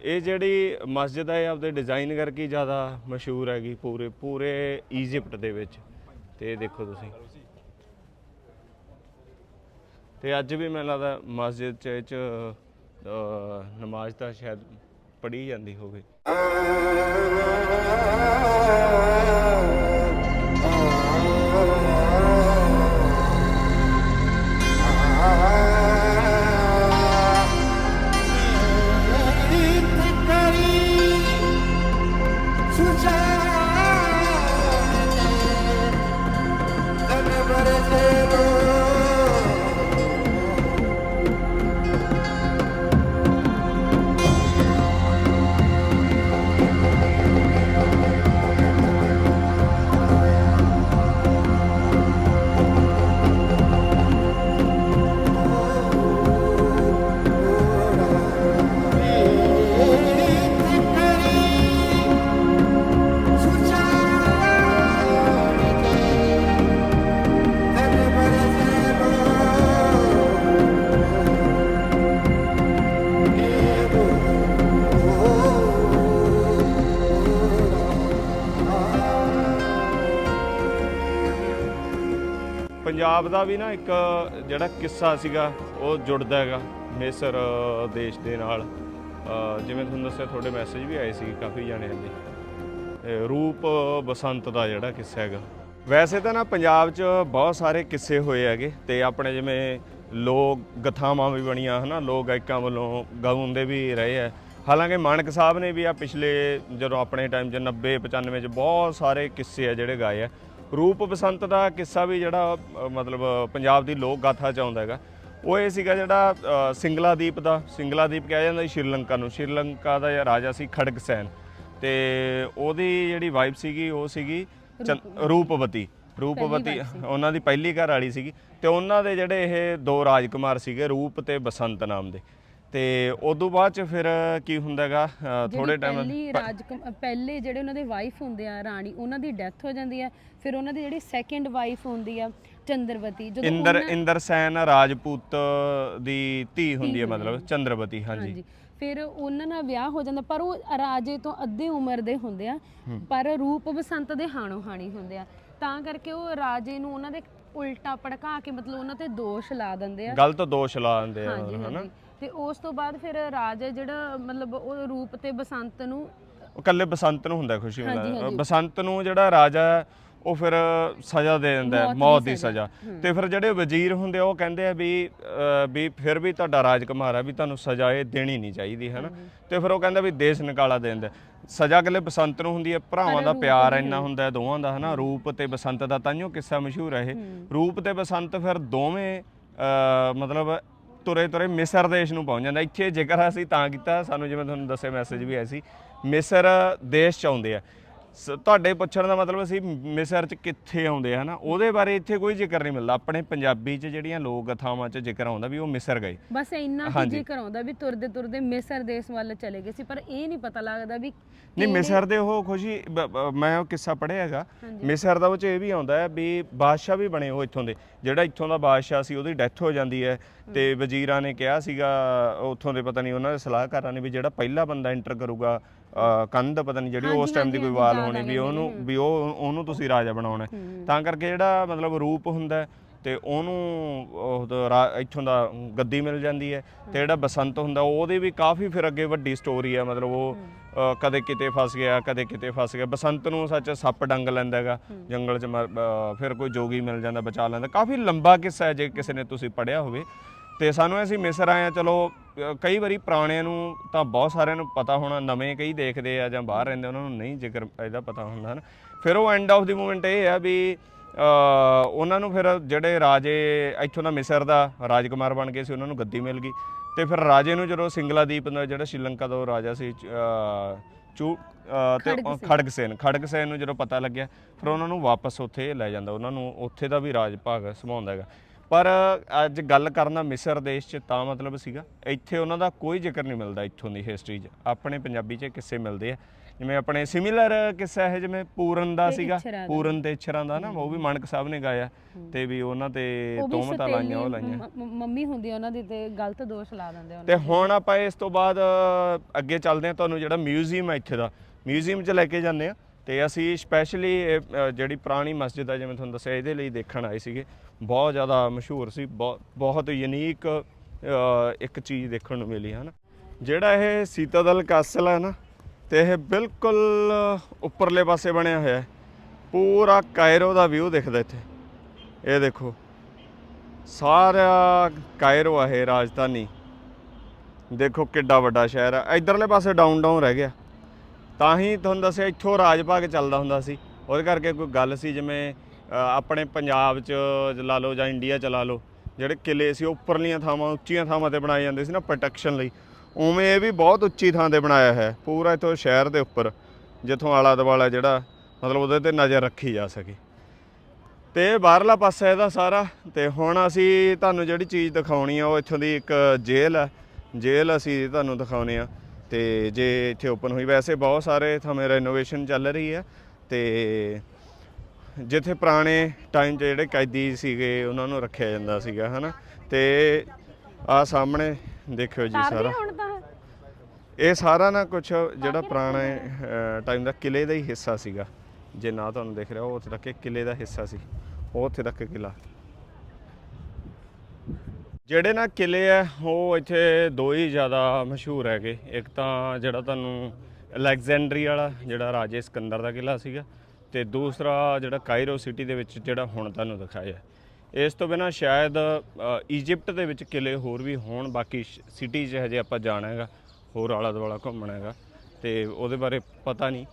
ਇਹ ਜਿਹੜੀ ਮਸਜਿਦ ਹੈ ਆਪਦੇ ਡਿਜ਼ਾਈਨ ਕਰਕੇ ਜ਼ਿਆਦਾ ਮਸ਼ਹੂਰ ਹੈਗੀ ਪੂਰੇ ਪੂਰੇ ਈਜਿਪਟ ਦੇ ਵਿੱਚ। ਤੇ ਇਹ ਦੇਖੋ ਤੁਸੀਂ। ਤੇ ਅੱਜ ਵੀ ਮੈਨੂੰ ਲੱਗਦਾ ਮਸਜਿਦ ਚ ਇਹ ਚ ਅਹ, ਨਮਾਜ਼ ਤਾਂ ਸ਼ਾਇਦ ਪੜ੍ਹੀ ਜਾਂਦੀ ਹੋਵੇ। ਪੰਜਾਬ ਦਾ ਵੀ ਨਾ ਇੱਕ ਜਿਹੜਾ ਕਿੱਸਾ ਸੀਗਾ, ਉਹ ਜੁੜਦਾ ਹੈਗਾ ਮੇਸਰ ਦੇਸ਼ ਦੇ ਨਾਲ। ਜਿਵੇਂ ਤੁਹਾਨੂੰ ਦੱਸਿਆ, ਤੁਹਾਡੇ ਮੈਸੇਜ ਵੀ ਆਏ ਸੀ ਕਾਫੀ ਜਾਣਿਆਂ ਦੇ। ਰੂਪ ਬਸੰਤ ਦਾ ਜਿਹੜਾ ਕਿੱਸਾ ਹੈਗਾ। ਵੈਸੇ ਤਾਂ ਨਾ ਪੰਜਾਬ 'ਚ ਬਹੁਤ ਸਾਰੇ ਕਿੱਸੇ ਹੋਏ ਹੈਗੇ ਤੇ ਆਪਣੇ ਜਿਵੇਂ ਲੋਕ ਗਥਾਵਾਂ ਵੀ ਬਣੀਆਂ, ਹਨਾ, ਲੋਕ ਗਾਇਕਾਂ ਵੱਲੋਂ ਗਾਉਂਦੇ ਵੀ ਰਹੇ ਆ। ਹਾਲਾਂਕਿ ਮਾਨਕ ਸਾਹਿਬ ਨੇ ਵੀ ਆ ਪਿਛਲੇ ਜਦੋਂ ਆਪਣੇ ਟਾਈਮ 'ਚ 90 95 'ਚ ਬਹੁਤ ਸਾਰੇ ਕਿੱਸੇ ਆ ਜਿਹੜੇ ਗਾਏ ਆ। ਰੂਪ ਬਸੰਤ ਦਾ ਕਿੱਸਾ ਵੀ ਜਿਹੜਾ ਅ, ਮਤਲਬ ਪੰਜਾਬ ਦੀ ਲੋਕ ਗਾਥਾ ਚ ਆਉਂਦਾ ਹੈਗਾ। ਉਹ ਇਹ ਸੀਗਾ ਜਿਹੜਾ ਅ, ਸਿੰਗਲਾਦੀਪ ਦਾ ਸਿੰਗਲਾਦੀਪ ਕਿਹਾ ਜਾਂਦਾ ਸੀ ਸ਼੍ਰੀਲੰਕਾ ਨੂੰ। ਸ਼੍ਰੀਲੰਕਾ ਦਾ ਰਾਜਾ ਸੀ ਖੜਗਸੈਨ। ਤੇ ਉਹਦੀ ਜਿਹੜੀ ਵਾਈਫ ਸੀਗੀ ਉਹ ਸੀਗੀ ਚੰ- ਰੂਪਵਤੀ। ਰੂਪਵਤੀ ਉਹਨਾਂ ਦੀ ਪਹਿਲੀ ਘਰ ਵਾਲੀ ਸੀਗੀ। ਤੇ ਉਹਨਾਂ ਦੇ ਜਿਹੜੇ ਇਹ ਦੋ ਰਾਜਕੁਮਾਰ ਸੀਗੇ ਰੂਪ ਤੇ ਬਸੰਤ ਨਾਮ ਦੇ। ਤੇ ਉਦੋਂ ਬਾਅਦ ਚ ਫਿਰ ਕੀ ਹੁੰਦਾ ਹੈਗਾ ਅ, ਥੋੜੇ ਟਾਈਮ ਪਹਿਲੀ ਰਾਜ ਪਹਿਲੇ ਜਿਹੜੇ ਉਹਨਾਂ ਦੇ ਵਾਈਫ ਹੁੰਦੇ ਆ ਰਾਣੀ ਉਹਨਾਂ ਦੀ ਡੈਥ ਹੋ ਜਾਂਦੀ ਆ। ਫਿਰ ਉਹਨਾਂ ਦੀ ਜਿਹੜੀ ਸੈਕੰਡ ਵਾਈਫ ਹੁੰਦੀ ਆ ਚੰਦਰਵਤੀ ਜਦੋਂ ਇੰਦਰ ਉਹਨਾਂ- ਇੰਦਰ ਸੈਨ ਰਾਜਪੂਤ ਦੀ ਧੀ ਹੁੰਦੀ ਹੈ ਮਤਲਬ ਚੰਦਰਵਤੀ ਹਾਂਜੀ। ਫਿਰ ਉਹਨਾਂ ਨਾਲ ਵਿਆਹ ਹੋ ਜਾਂਦਾ ਪਰ ਉਹ ਰਾਜੇ ਤੋਂ ਅੱਧੇ ਉਮਰ ਦੇ ਹੁੰਦੇ ਆ ਪਰ ਰੂਪ ਬਸੰਤ ਦੇ ਹਾਣੋ ਹਾਣੀ ਹੁੰਦੇ ਆ। ਤਾਂ ਕਰਕੇ ਉਹ ਰਾਜੇ ਨੂੰ ਉਹਨਾਂ ਦੇ ਉਲਟਾ ਭੜਕਾ ਕੇ ਮਤਲਬ ਉਹਨਾਂ ਤੇ ਦੋਸ਼ ਲਾ ਦਿੰਦੇ ਆ। ਗਲਤ ਦੋਸ਼ ਲਾ ਦਿੰਦੇ ਆ ਹਨਾ? ਹਾਂਜੀ। ਤੇ ਉਸ ਤੋਂ ਬਾਅਦ ਫਿਰ ਰਾਜਾ ਜਿਹੜਾ ਮਤਲਬ ਉਹ ਰੂਪ ਤੇ ਬਸੰਤ ਨੂੰ ਉਹ ਕੱਲੇ ਬਸੰਤ ਨੂੰ ਹੁੰਦਾ ਖੁਸ਼ੀ ਹਾਂਜੀ। ਬਸੰਤ ਨੂੰ ਜਿਹੜਾ ਰਾਜਾ ਹੈ, ਉਹ ਫਿਰ ਸਜ਼ਾ ਦੇ ਦਿੰਦਾ ਹੈ, ਮੌਤ ਦੀ ਸਜ਼ਾ। ਤੇ ਫਿਰ ਜਿਹੜੇ ਵਜ਼ੀਰ ਹੁੰਦੇ ਆ ਉਹ ਕਹਿੰਦੇ ਆ ਵੀ ਵੀ ਫਿਰ ਵੀ ਤੁਹਾਡਾ ਰਾਜਕੁਮਾਰ ਹੈ ਵੀ ਤੁਹਾਨੂੰ ਸਜ਼ਾ ਇਹ ਦੇਣੀ ਨਹੀਂ ਚਾਹੀਦੀ ਹੈ। ਨਾ ਤੇ ਫਿਰ ਉਹ ਕਹਿੰਦਾ ਵੀ ਦੇਸ਼ ਨਿਕਾਲਾ ਦੇ। ਦਿੰਦਾ ਸਜ਼ਾ ਕੱਲੇ ਬਸੰਤ ਨੂੰ ਹੁੰਦੀ ਹੈ ਭਰਾਵਾਂ ਦਾ ਪਿਆਰ ਇੰਨਾ ਹੁੰਦਾ ਹੈ ਦੋਵਾਂ ਦਾ ਹਨਾ? ਰੂਪ ਤੇ ਬਸੰਤ ਦਾ ਤਾਂਿਓ ਕਿੱਸਾ ਮਸ਼ਹੂਰ ਹੈ ਇਹ। ਰੂਪ ਤੇ ਬਸੰਤ ਫਿਰ ਦੋਵੇਂ ਅ, ਮਤਲਬ ਤੁਰੇ ਤੁਰੇ ਮਿਸਰ ਦੇਸ਼ ਨੂੰ ਪਹੁੰਚ ਜਾਂਦਾ। ਇੱਥੇ ਜੇਕਰ ਅਸੀਂ ਤਾਂ ਕੀਤਾ, ਸਾਨੂੰ ਜਿਵੇਂ ਤੁਹਾਨੂੰ ਦੱਸਿਆ ਮੈਸੇਜ ਵੀ ਆਇਆ ਸੀ, ਮਿਸਰ ਦੇਸ਼ ਚ ਆਉਂਦੇ ਆ। ਸ- ਤੁਹਾਡੇ ਪੁੱਛਣ ਦਾ ਮਤਲਬ ਅਸੀਂ ਮਿਸਰ ਚ ਕਿੱਥੇ ਆਉਂਦੇ ਆ ਹਨਾ? ਉਹਦੇ ਬਾਰੇ ਇੱਥੇ ਕੋਈ ਜ਼ਿਕਰ ਨਹੀਂ ਮਿਲਦਾ। ਆਪਣੇ ਪੰਜਾਬੀ ਚ ਜਿਹੜੀਆਂ ਲੋਕ ਕਥਾਵਾਂ ਚ ਜ਼ਿਕਰ ਆਉਂਦਾ ਵੀ ਉਹ ਮਿਸਰ ਗਏ। ਬਸ ਇੰਨਾ ਹੀ ਹਾਂਜੀ। ਜ਼ਿਕਰ ਆਉਂਦਾ ਵੀ ਤੁਰਦੇ ਤੁਰਦੇ ਮਿਸਰ ਦੇਸ਼ ਵੱਲ ਚਲੇ ਗਏ ਸੀ ਪਰ ਇਹ ਨਹੀਂ ਪਤਾ ਲੱਗਦਾ ਵੀ ਨਹੀਂ ਮਿਸਰ ਦੇ ਉਹ ਖੁਸ਼ੀ ਬ- ਬ- ਮੈਂ ਉਹ ਕਿੱਸਾ ਪੜ੍ਹਿਆ ਹੈਗਾ। ਮਿਸਰ ਦਾ ਉਹ ਚ ਇਹ ਵੀ ਆਉਂਦਾ ਹੈ ਵੀ ਬਾਦਸ਼ਾਹ ਵੀ ਬਣੇ ਉਹ ਇੱਥੋਂ ਦੇ। ਜਿਹੜਾ ਇੱਥੋਂ ਦਾ ਬਾਦਸ਼ਾਹ ਸੀ ਉਹਦੀ ਡੈਥ ਹੋ ਜਾਂਦੀ ਹੈ। ਤੇ ਵਜ਼ੀਰਾਂ ਨੇ ਕਿਹਾ ਸੀਗਾ ਉੱਥੋਂ ਦੇ ਪਤਾ ਨਹੀਂ ਉਹਨਾਂ ਦੇ ਸਲਾਹਕਾਰਾਂ ਨੇ ਵੀ ਜਿਹੜਾ ਪਹਿਲਾ ਬੰਦਾ ਐਂਟਰ ਕਰੂਗਾ ਕੰਧ ਪਤਾ ਨਹੀਂ ਜਿਹੜੀ ਉਸ ਟਾਈਮ ਦੀ ਕੋਈ ਵਾਲ ਹੋਣੀ ਵੀ ਉਹਨੂੰ ਵੀ ਉਹ ਉਹਨੂੰ ਤੁਸੀਂ ਰਾਜਾ ਬਣਾਉਣਾ ਹੈ। ਤਾਂ ਕਰਕੇ ਜਿਹੜਾ ਮਤਲਬ ਰੂਪ ਹੁੰਦਾ ਹੈ, ਤੇ ਉਹਨੂੰ ਉਹ ਰਾ- ਇੱਥੋਂ ਦਾ ਗੱਦੀ ਮਿਲ ਜਾਂਦੀ ਹੈ ਤੇ ਜਿਹੜਾ ਬਸੰਤ ਹੁੰਦਾ ਉਹਦੀ ਵੀ ਕਾਫੀ ਫਿਰ ਅੱਗੇ ਵੱਡੀ ਸਟੋਰੀ ਹੈ ਮਤਲਬ ਉਹ ਕਦੇ ਕਿਤੇ ਫਸ ਗਿਆ ਕਦੇ ਕਿਤੇ ਫਸ ਗਿਆ। ਬਸੰਤ ਨੂੰ ਸੱਚ ਸੱਪ ਡੰਗ ਲੈਂਦਾ ਹੈਗਾ ਜੰਗਲ 'ਚ ਮਰ- ਫਿਰ ਕੋਈ ਜੋਗੀ ਮਿਲ ਜਾਂਦਾ ਬਚਾ ਲੈਂਦਾ। ਕਾਫੀ ਲੰਬਾ ਕਿੱਸਾ ਹੈ ਜੇ ਕਿਸੇ ਨੇ ਤੁਸੀਂ ਪੜਿਆ ਹੋਵੇ। ਤੇ ਸਾਨੂੰ ਅਸੀਂ ਮਿਸਰ ਆਏ ਆ ਚਲੋ ਕਈ ਵਾਰੀ ਪੁਰਾਣਿਆਂ ਨੂੰ ਤਾਂ ਬਹੁਤ ਸਾਰਿਆਂ ਨੂੰ ਪਤਾ ਹੋਣਾ ਨਵੇਂ ਕਈ ਦੇਖਦੇ ਆ ਜਾਂ ਬਾਹਰ ਰਹਿੰਦੇ ਉਹਨਾਂ ਨੂੰ ਨਹੀਂ ਜ਼ਿਕਰ ਇਹਦਾ ਪਤਾ ਹੁੰਦਾ ਹਨ। ਫਿਰ ਉਹ ਐਂਡ ਆਫ ਦੀ ਮੂਵਮੈਂਟ ਇਹ ਆ ਵੀ ਉਹਨਾਂ ਨੂੰ ਫਿਰ ਜਿਹੜੇ ਰਾਜੇ ਇੱਥੋਂ ਦਾ ਮਿਸਰ ਦਾ ਰਾਜਕੁਮਾਰ ਬਣ ਗਏ ਸੀ ਉਹਨਾਂ ਨੂੰ ਗੱਦੀ ਮਿਲ ਗਈ। ਤੇ ਫਿਰ ਰਾਜੇ ਨੂੰ ਜਦੋਂ ਸਿੰਗਲਾਦੀਪ ਦਾ ਜਿਹੜਾ ਸ਼੍ਰੀਲੰਕਾ ਦਾ ਰਾਜਾ ਸੀ ਚੂ ਤੇ ਖੜਗਸੇਨ। ਖੜਗਸੇਨ ਨੂੰ ਜਦੋਂ ਪਤਾ ਲੱਗਿਆ ਫਿਰ ਉਹਨਾਂ ਨੂੰ ਵਾਪਸ ਉੱਥੇ ਲੈ ਜਾਂਦਾ। ਉਹਨਾਂ ਨੂੰ ਉੱਥੇ ਦਾ ਵੀ ਰਾਜ ਭਾਗ ਸੰਭਾਉਂਦਾ ਹੈਗਾ। ਪਰ ਅੱਜ ਗੱਲ ਕਰਨਾ ਮਿਸਰ ਦੇਸ਼ 'ਚ ਤਾਂ ਮਤਲਬ ਸੀਗਾ ਇੱਥੇ ਉਹਨਾਂ ਦਾ ਕੋਈ ਜ਼ਿਕਰ ਨਹੀਂ ਮਿਲਦਾ ਇੱਥੋਂ ਦੀ ਹਿਸਟਰੀ 'ਚ। ਆਪਣੇ ਪੰਜਾਬੀ 'ਚ ਕਿੱਸੇ ਮਿਲਦੇ ਆ। ਜਿਵੇਂ ਆਪਣੇ ਸਿਮਿਲਰ ਕਿੱਸਾ ਹੈ ਜਿਵੇਂ ਪੂਰਨ ਦਾ ਸੀਗਾ। ਪੂਰਨ ਤੇ ਇੱਛਰਾਂ ਦਾ ਨਾ ਉਹ ਵੀ ਮਾਨਕ ਸਾਹਿਬ ਨੇ ਗਾਇਆ ਤੇ ਵੀ ਉਹਨਾਂ ਤੇ ਤੋਮਤਾਂ ਲਾਈਆਂ ਉਹ ਲਾਈਆਂ। ਮੰਮੀ ਹੁੰਦੀ ਆ ਉਹਨਾਂ ਦੀ ਤੇ ਗਲਤ ਦੋਸ਼ ਲਾ ਦਿੰਦੇ ਆ ਤੇ ਹੁਣ ਆਪਾਂ ਇਸ ਤੋਂ ਬਾਅਦ ਅੱਗੇ ਚੱਲਦੇ ਹਾਂ ਤੁਹਾਨੂੰ ਜਿਹੜਾ ਮਿਊਜ਼ੀਅਮ ਹੈ ਇੱਥੇ ਦਾ। ਮਿਊਜ਼ੀਅਮ 'ਚ ਲੈ ਕੇ ਜਾਂਦੇ ਆ। ਤੇ ਅਸੀਂ ਸਪੈਸ਼ਲੀ ਜਿਹੜੀ ਪੁਰਾਣੀ ਮਸਜਿਦ ਆ, ਜਿਵੇਂ ਤੁਹਾਨੂੰ ਦੱਸਿਆ, ਇਹਦੇ ਲਈ ਦੇਖਣ ਆਏ ਸੀਗੇ। ਬਹੁਤ ਜ਼ਿਆਦਾ ਮਸ਼ਹੂਰ ਸੀ ਬਹੁਤ ਬਹੁਤ ਯੂਨੀਕ ਇੱਕ ਚੀਜ਼ ਦੇਖਣ ਨੂੰ ਮਿਲੀ, ਹਨ। ਜਿਹੜਾ ਇਹ ਸੀਤਾਦਲ ਕਾਸਲ ਹੈ ਨਾ, ਤੇ ਇਹ ਬਿਲਕੁਲ ਉੱਪਰਲੇ ਪਾਸੇ ਬਣਿਆ ਹੋਇਆ ਹੈ। ਪੂਰਾ ਕਾਇਰੋ ਦਾ ਵਿਊ ਦਿਖਦਾ ਇੱਥੇ। ਇਹ ਦੇਖੋ, ਸਾਰਾ ਕਾਇਰੋ ਹੈ ਇਹ ਰਾਜਧਾਨੀ। ਦੇਖੋ ਕਿੱਡਾ ਵੱਡਾ ਸ਼ਹਿਰ ਆ। ਇਧਰਲੇ ਪਾਸੇ ਡਾਊਨ ਡਾਊਨ ਰਹਿ ਗਿਆ। ਤਾਂ ਹੀ ਤੁਹਾਨੂੰ ਦੱਸਿਆ ਇੱਥੋਂ ਰਾਜ ਭਾਗ ਚੱਲਦਾ ਹੁੰਦਾ ਸੀ। ਉਹਦੇ ਕਰਕੇ ਕੋਈ ਗੱਲ ਸੀ ਜਿਵੇਂ ਆਪਣੇ ਪੰਜਾਬ 'ਚ ਲਾ ਲਓ ਜਾਂ ਇੰਡੀਆ 'ਚ ਲਾ ਲਓ, ਜਿਹੜੇ ਕਿਲੇ ਸੀ ਉਹ ਉੱਪਰਲੀਆਂ ਥਾਵਾਂ, ਉੱਚੀਆਂ ਥਾਵਾਂ ਤੇ ਬਣਾਏ ਜਾਂਦੇ ਸੀ ਨਾ ਪ੍ਰੋਟੈਕਸ਼ਨ ਲਈ। ਉਵੇਂ ਇਹ ਵੀ ਬਹੁਤ ਉੱਚੀ ਥਾਂ ਤੇ ਬਣਾਇਆ ਹੈ, ਪੂਰਾ ਇੱਥੋਂ ਸ਼ਹਿਰ ਦੇ ਉੱਪਰ, ਜਿੱਥੋਂ ਆਲਾ ਦੁਆਲਾ ਜਿਹੜਾ, ਮਤਲਬ ਉਹਦੇ ਤੇ ਨਜ਼ਰ ਰੱਖੀ ਜਾ ਸਕੇ। ਤੇ ਬਾਹਰਲਾ ਪਾਸਾ ਇਹਦਾ ਸਾਰਾ, ਤੇ ਹੁਣ ਅਸੀਂ ਤੁਹਾਨੂੰ ਜਿਹੜੀ ਚੀਜ਼ ਦਿਖਾਉਣੀ ਆ, ਉਹ ਇੱਥੋਂ ਦੀ ਇੱਕ ਜੇਲ੍ਹ ਹੈ। ਜੇਲ੍ਹ ਅਸੀਂ ਤੁਹਾਨੂੰ ਦਿਖਾਉਨੇ ਆ। ਤੇ ਜੇ ਇੱਥੇ ਓਪਨ ਹੋਈ ਵੈਸੇ ਬਹੁਤ ਸਾਰੇ ਥਾਵੇਂ ਰੈਨੋਵੇਸ਼ਨ ਚੱਲ ਰਹੀ ਹੈ ਤੇ ਜਿੱਥੇ ਪੁਰਾਣੇ ਟਾਈਮ 'ਚ ਜਿਹੜੇ ਕੈਦੀ ਸੀਗੇ ਉਹਨਾਂ ਨੂੰ ਰੱਖਿਆ ਜਾਂਦਾ ਸੀਗਾ ਹਨਾ? ਤੇ ਆ ਸਾਹਮਣੇ ਦੇਖਿਓ ਜੀ ਸਾਰਾ। ਤਾਰਦੇ ਹੁਣ ਤਾਂ? ਇਹ ਸਾਰਾ ਨਾ ਕੁਝ ਜਿਹੜਾ ਪੁਰਾਣੇ ਟਾਈਮ ਦਾ ਕਿਲੇ ਦਾ ਹੀ ਹਿੱਸਾ ਸੀਗਾ। ਜੇ ਨਾ ਤੁਹਾਨੂੰ ਦਿਖ ਰਿਹਾ ਉਹ ਉੱਥੇ ਤੱਕ ਕਿਲੇ ਦਾ ਹਿੱਸਾ ਸੀ। ਉਹ ਉੱਥੇ ਤੱਕ ਕਿਲਾ ਜਿਹੜੇ ਨਾ ਕਿਲੇ ਆ ਉਹ ਇੱਥੇ ਦੋ ਹੀ ਜ਼ਿਆਦਾ ਮਸ਼ਹੂਰ ਹੈਗੇ। ਇੱਕ ਤਾਂ ਜਿਹੜਾ ਤੁਹਾਨੂੰ ਅਲੈਗਜ਼ੈਂਡਰੀ ਵਾਲਾ ਜਿਹੜਾ ਰਾਜੇ ਸਿਕੰਦਰ ਦਾ ਕਿਲਾ ਸੀਗਾ ਤੇ ਦੂਸਰਾ ਜਿਹੜਾ ਕਾਇਰੋ ਸਿਟੀ ਦੇ ਵਿੱਚ ਜਿਹੜਾ ਹੁਣ ਤੁਹਾਨੂੰ ਦਿਖਾਇਆ। ਇਸ ਤੋਂ ਬਿਨਾ ਸ਼ਾਇਦ ਅ, ਦੇ ਵਿੱਚ ਕਿਲੇ ਹੋਰ ਵੀ ਹੋਣ ਬਾਕੀ ਸਿਟੀ 'ਚ ਹਜੇ ਆਪਾਂ ਜਾਣਾ ਹੈਗਾ ਹੋਰ ਆਲਾ ਦੁਆਲਾ ਘੁੰਮਣਾ ਹੈਗਾ ਤੇ ਉਹਦੇ ਬਾਰੇ ਪਤਾ ਨਹੀਂ।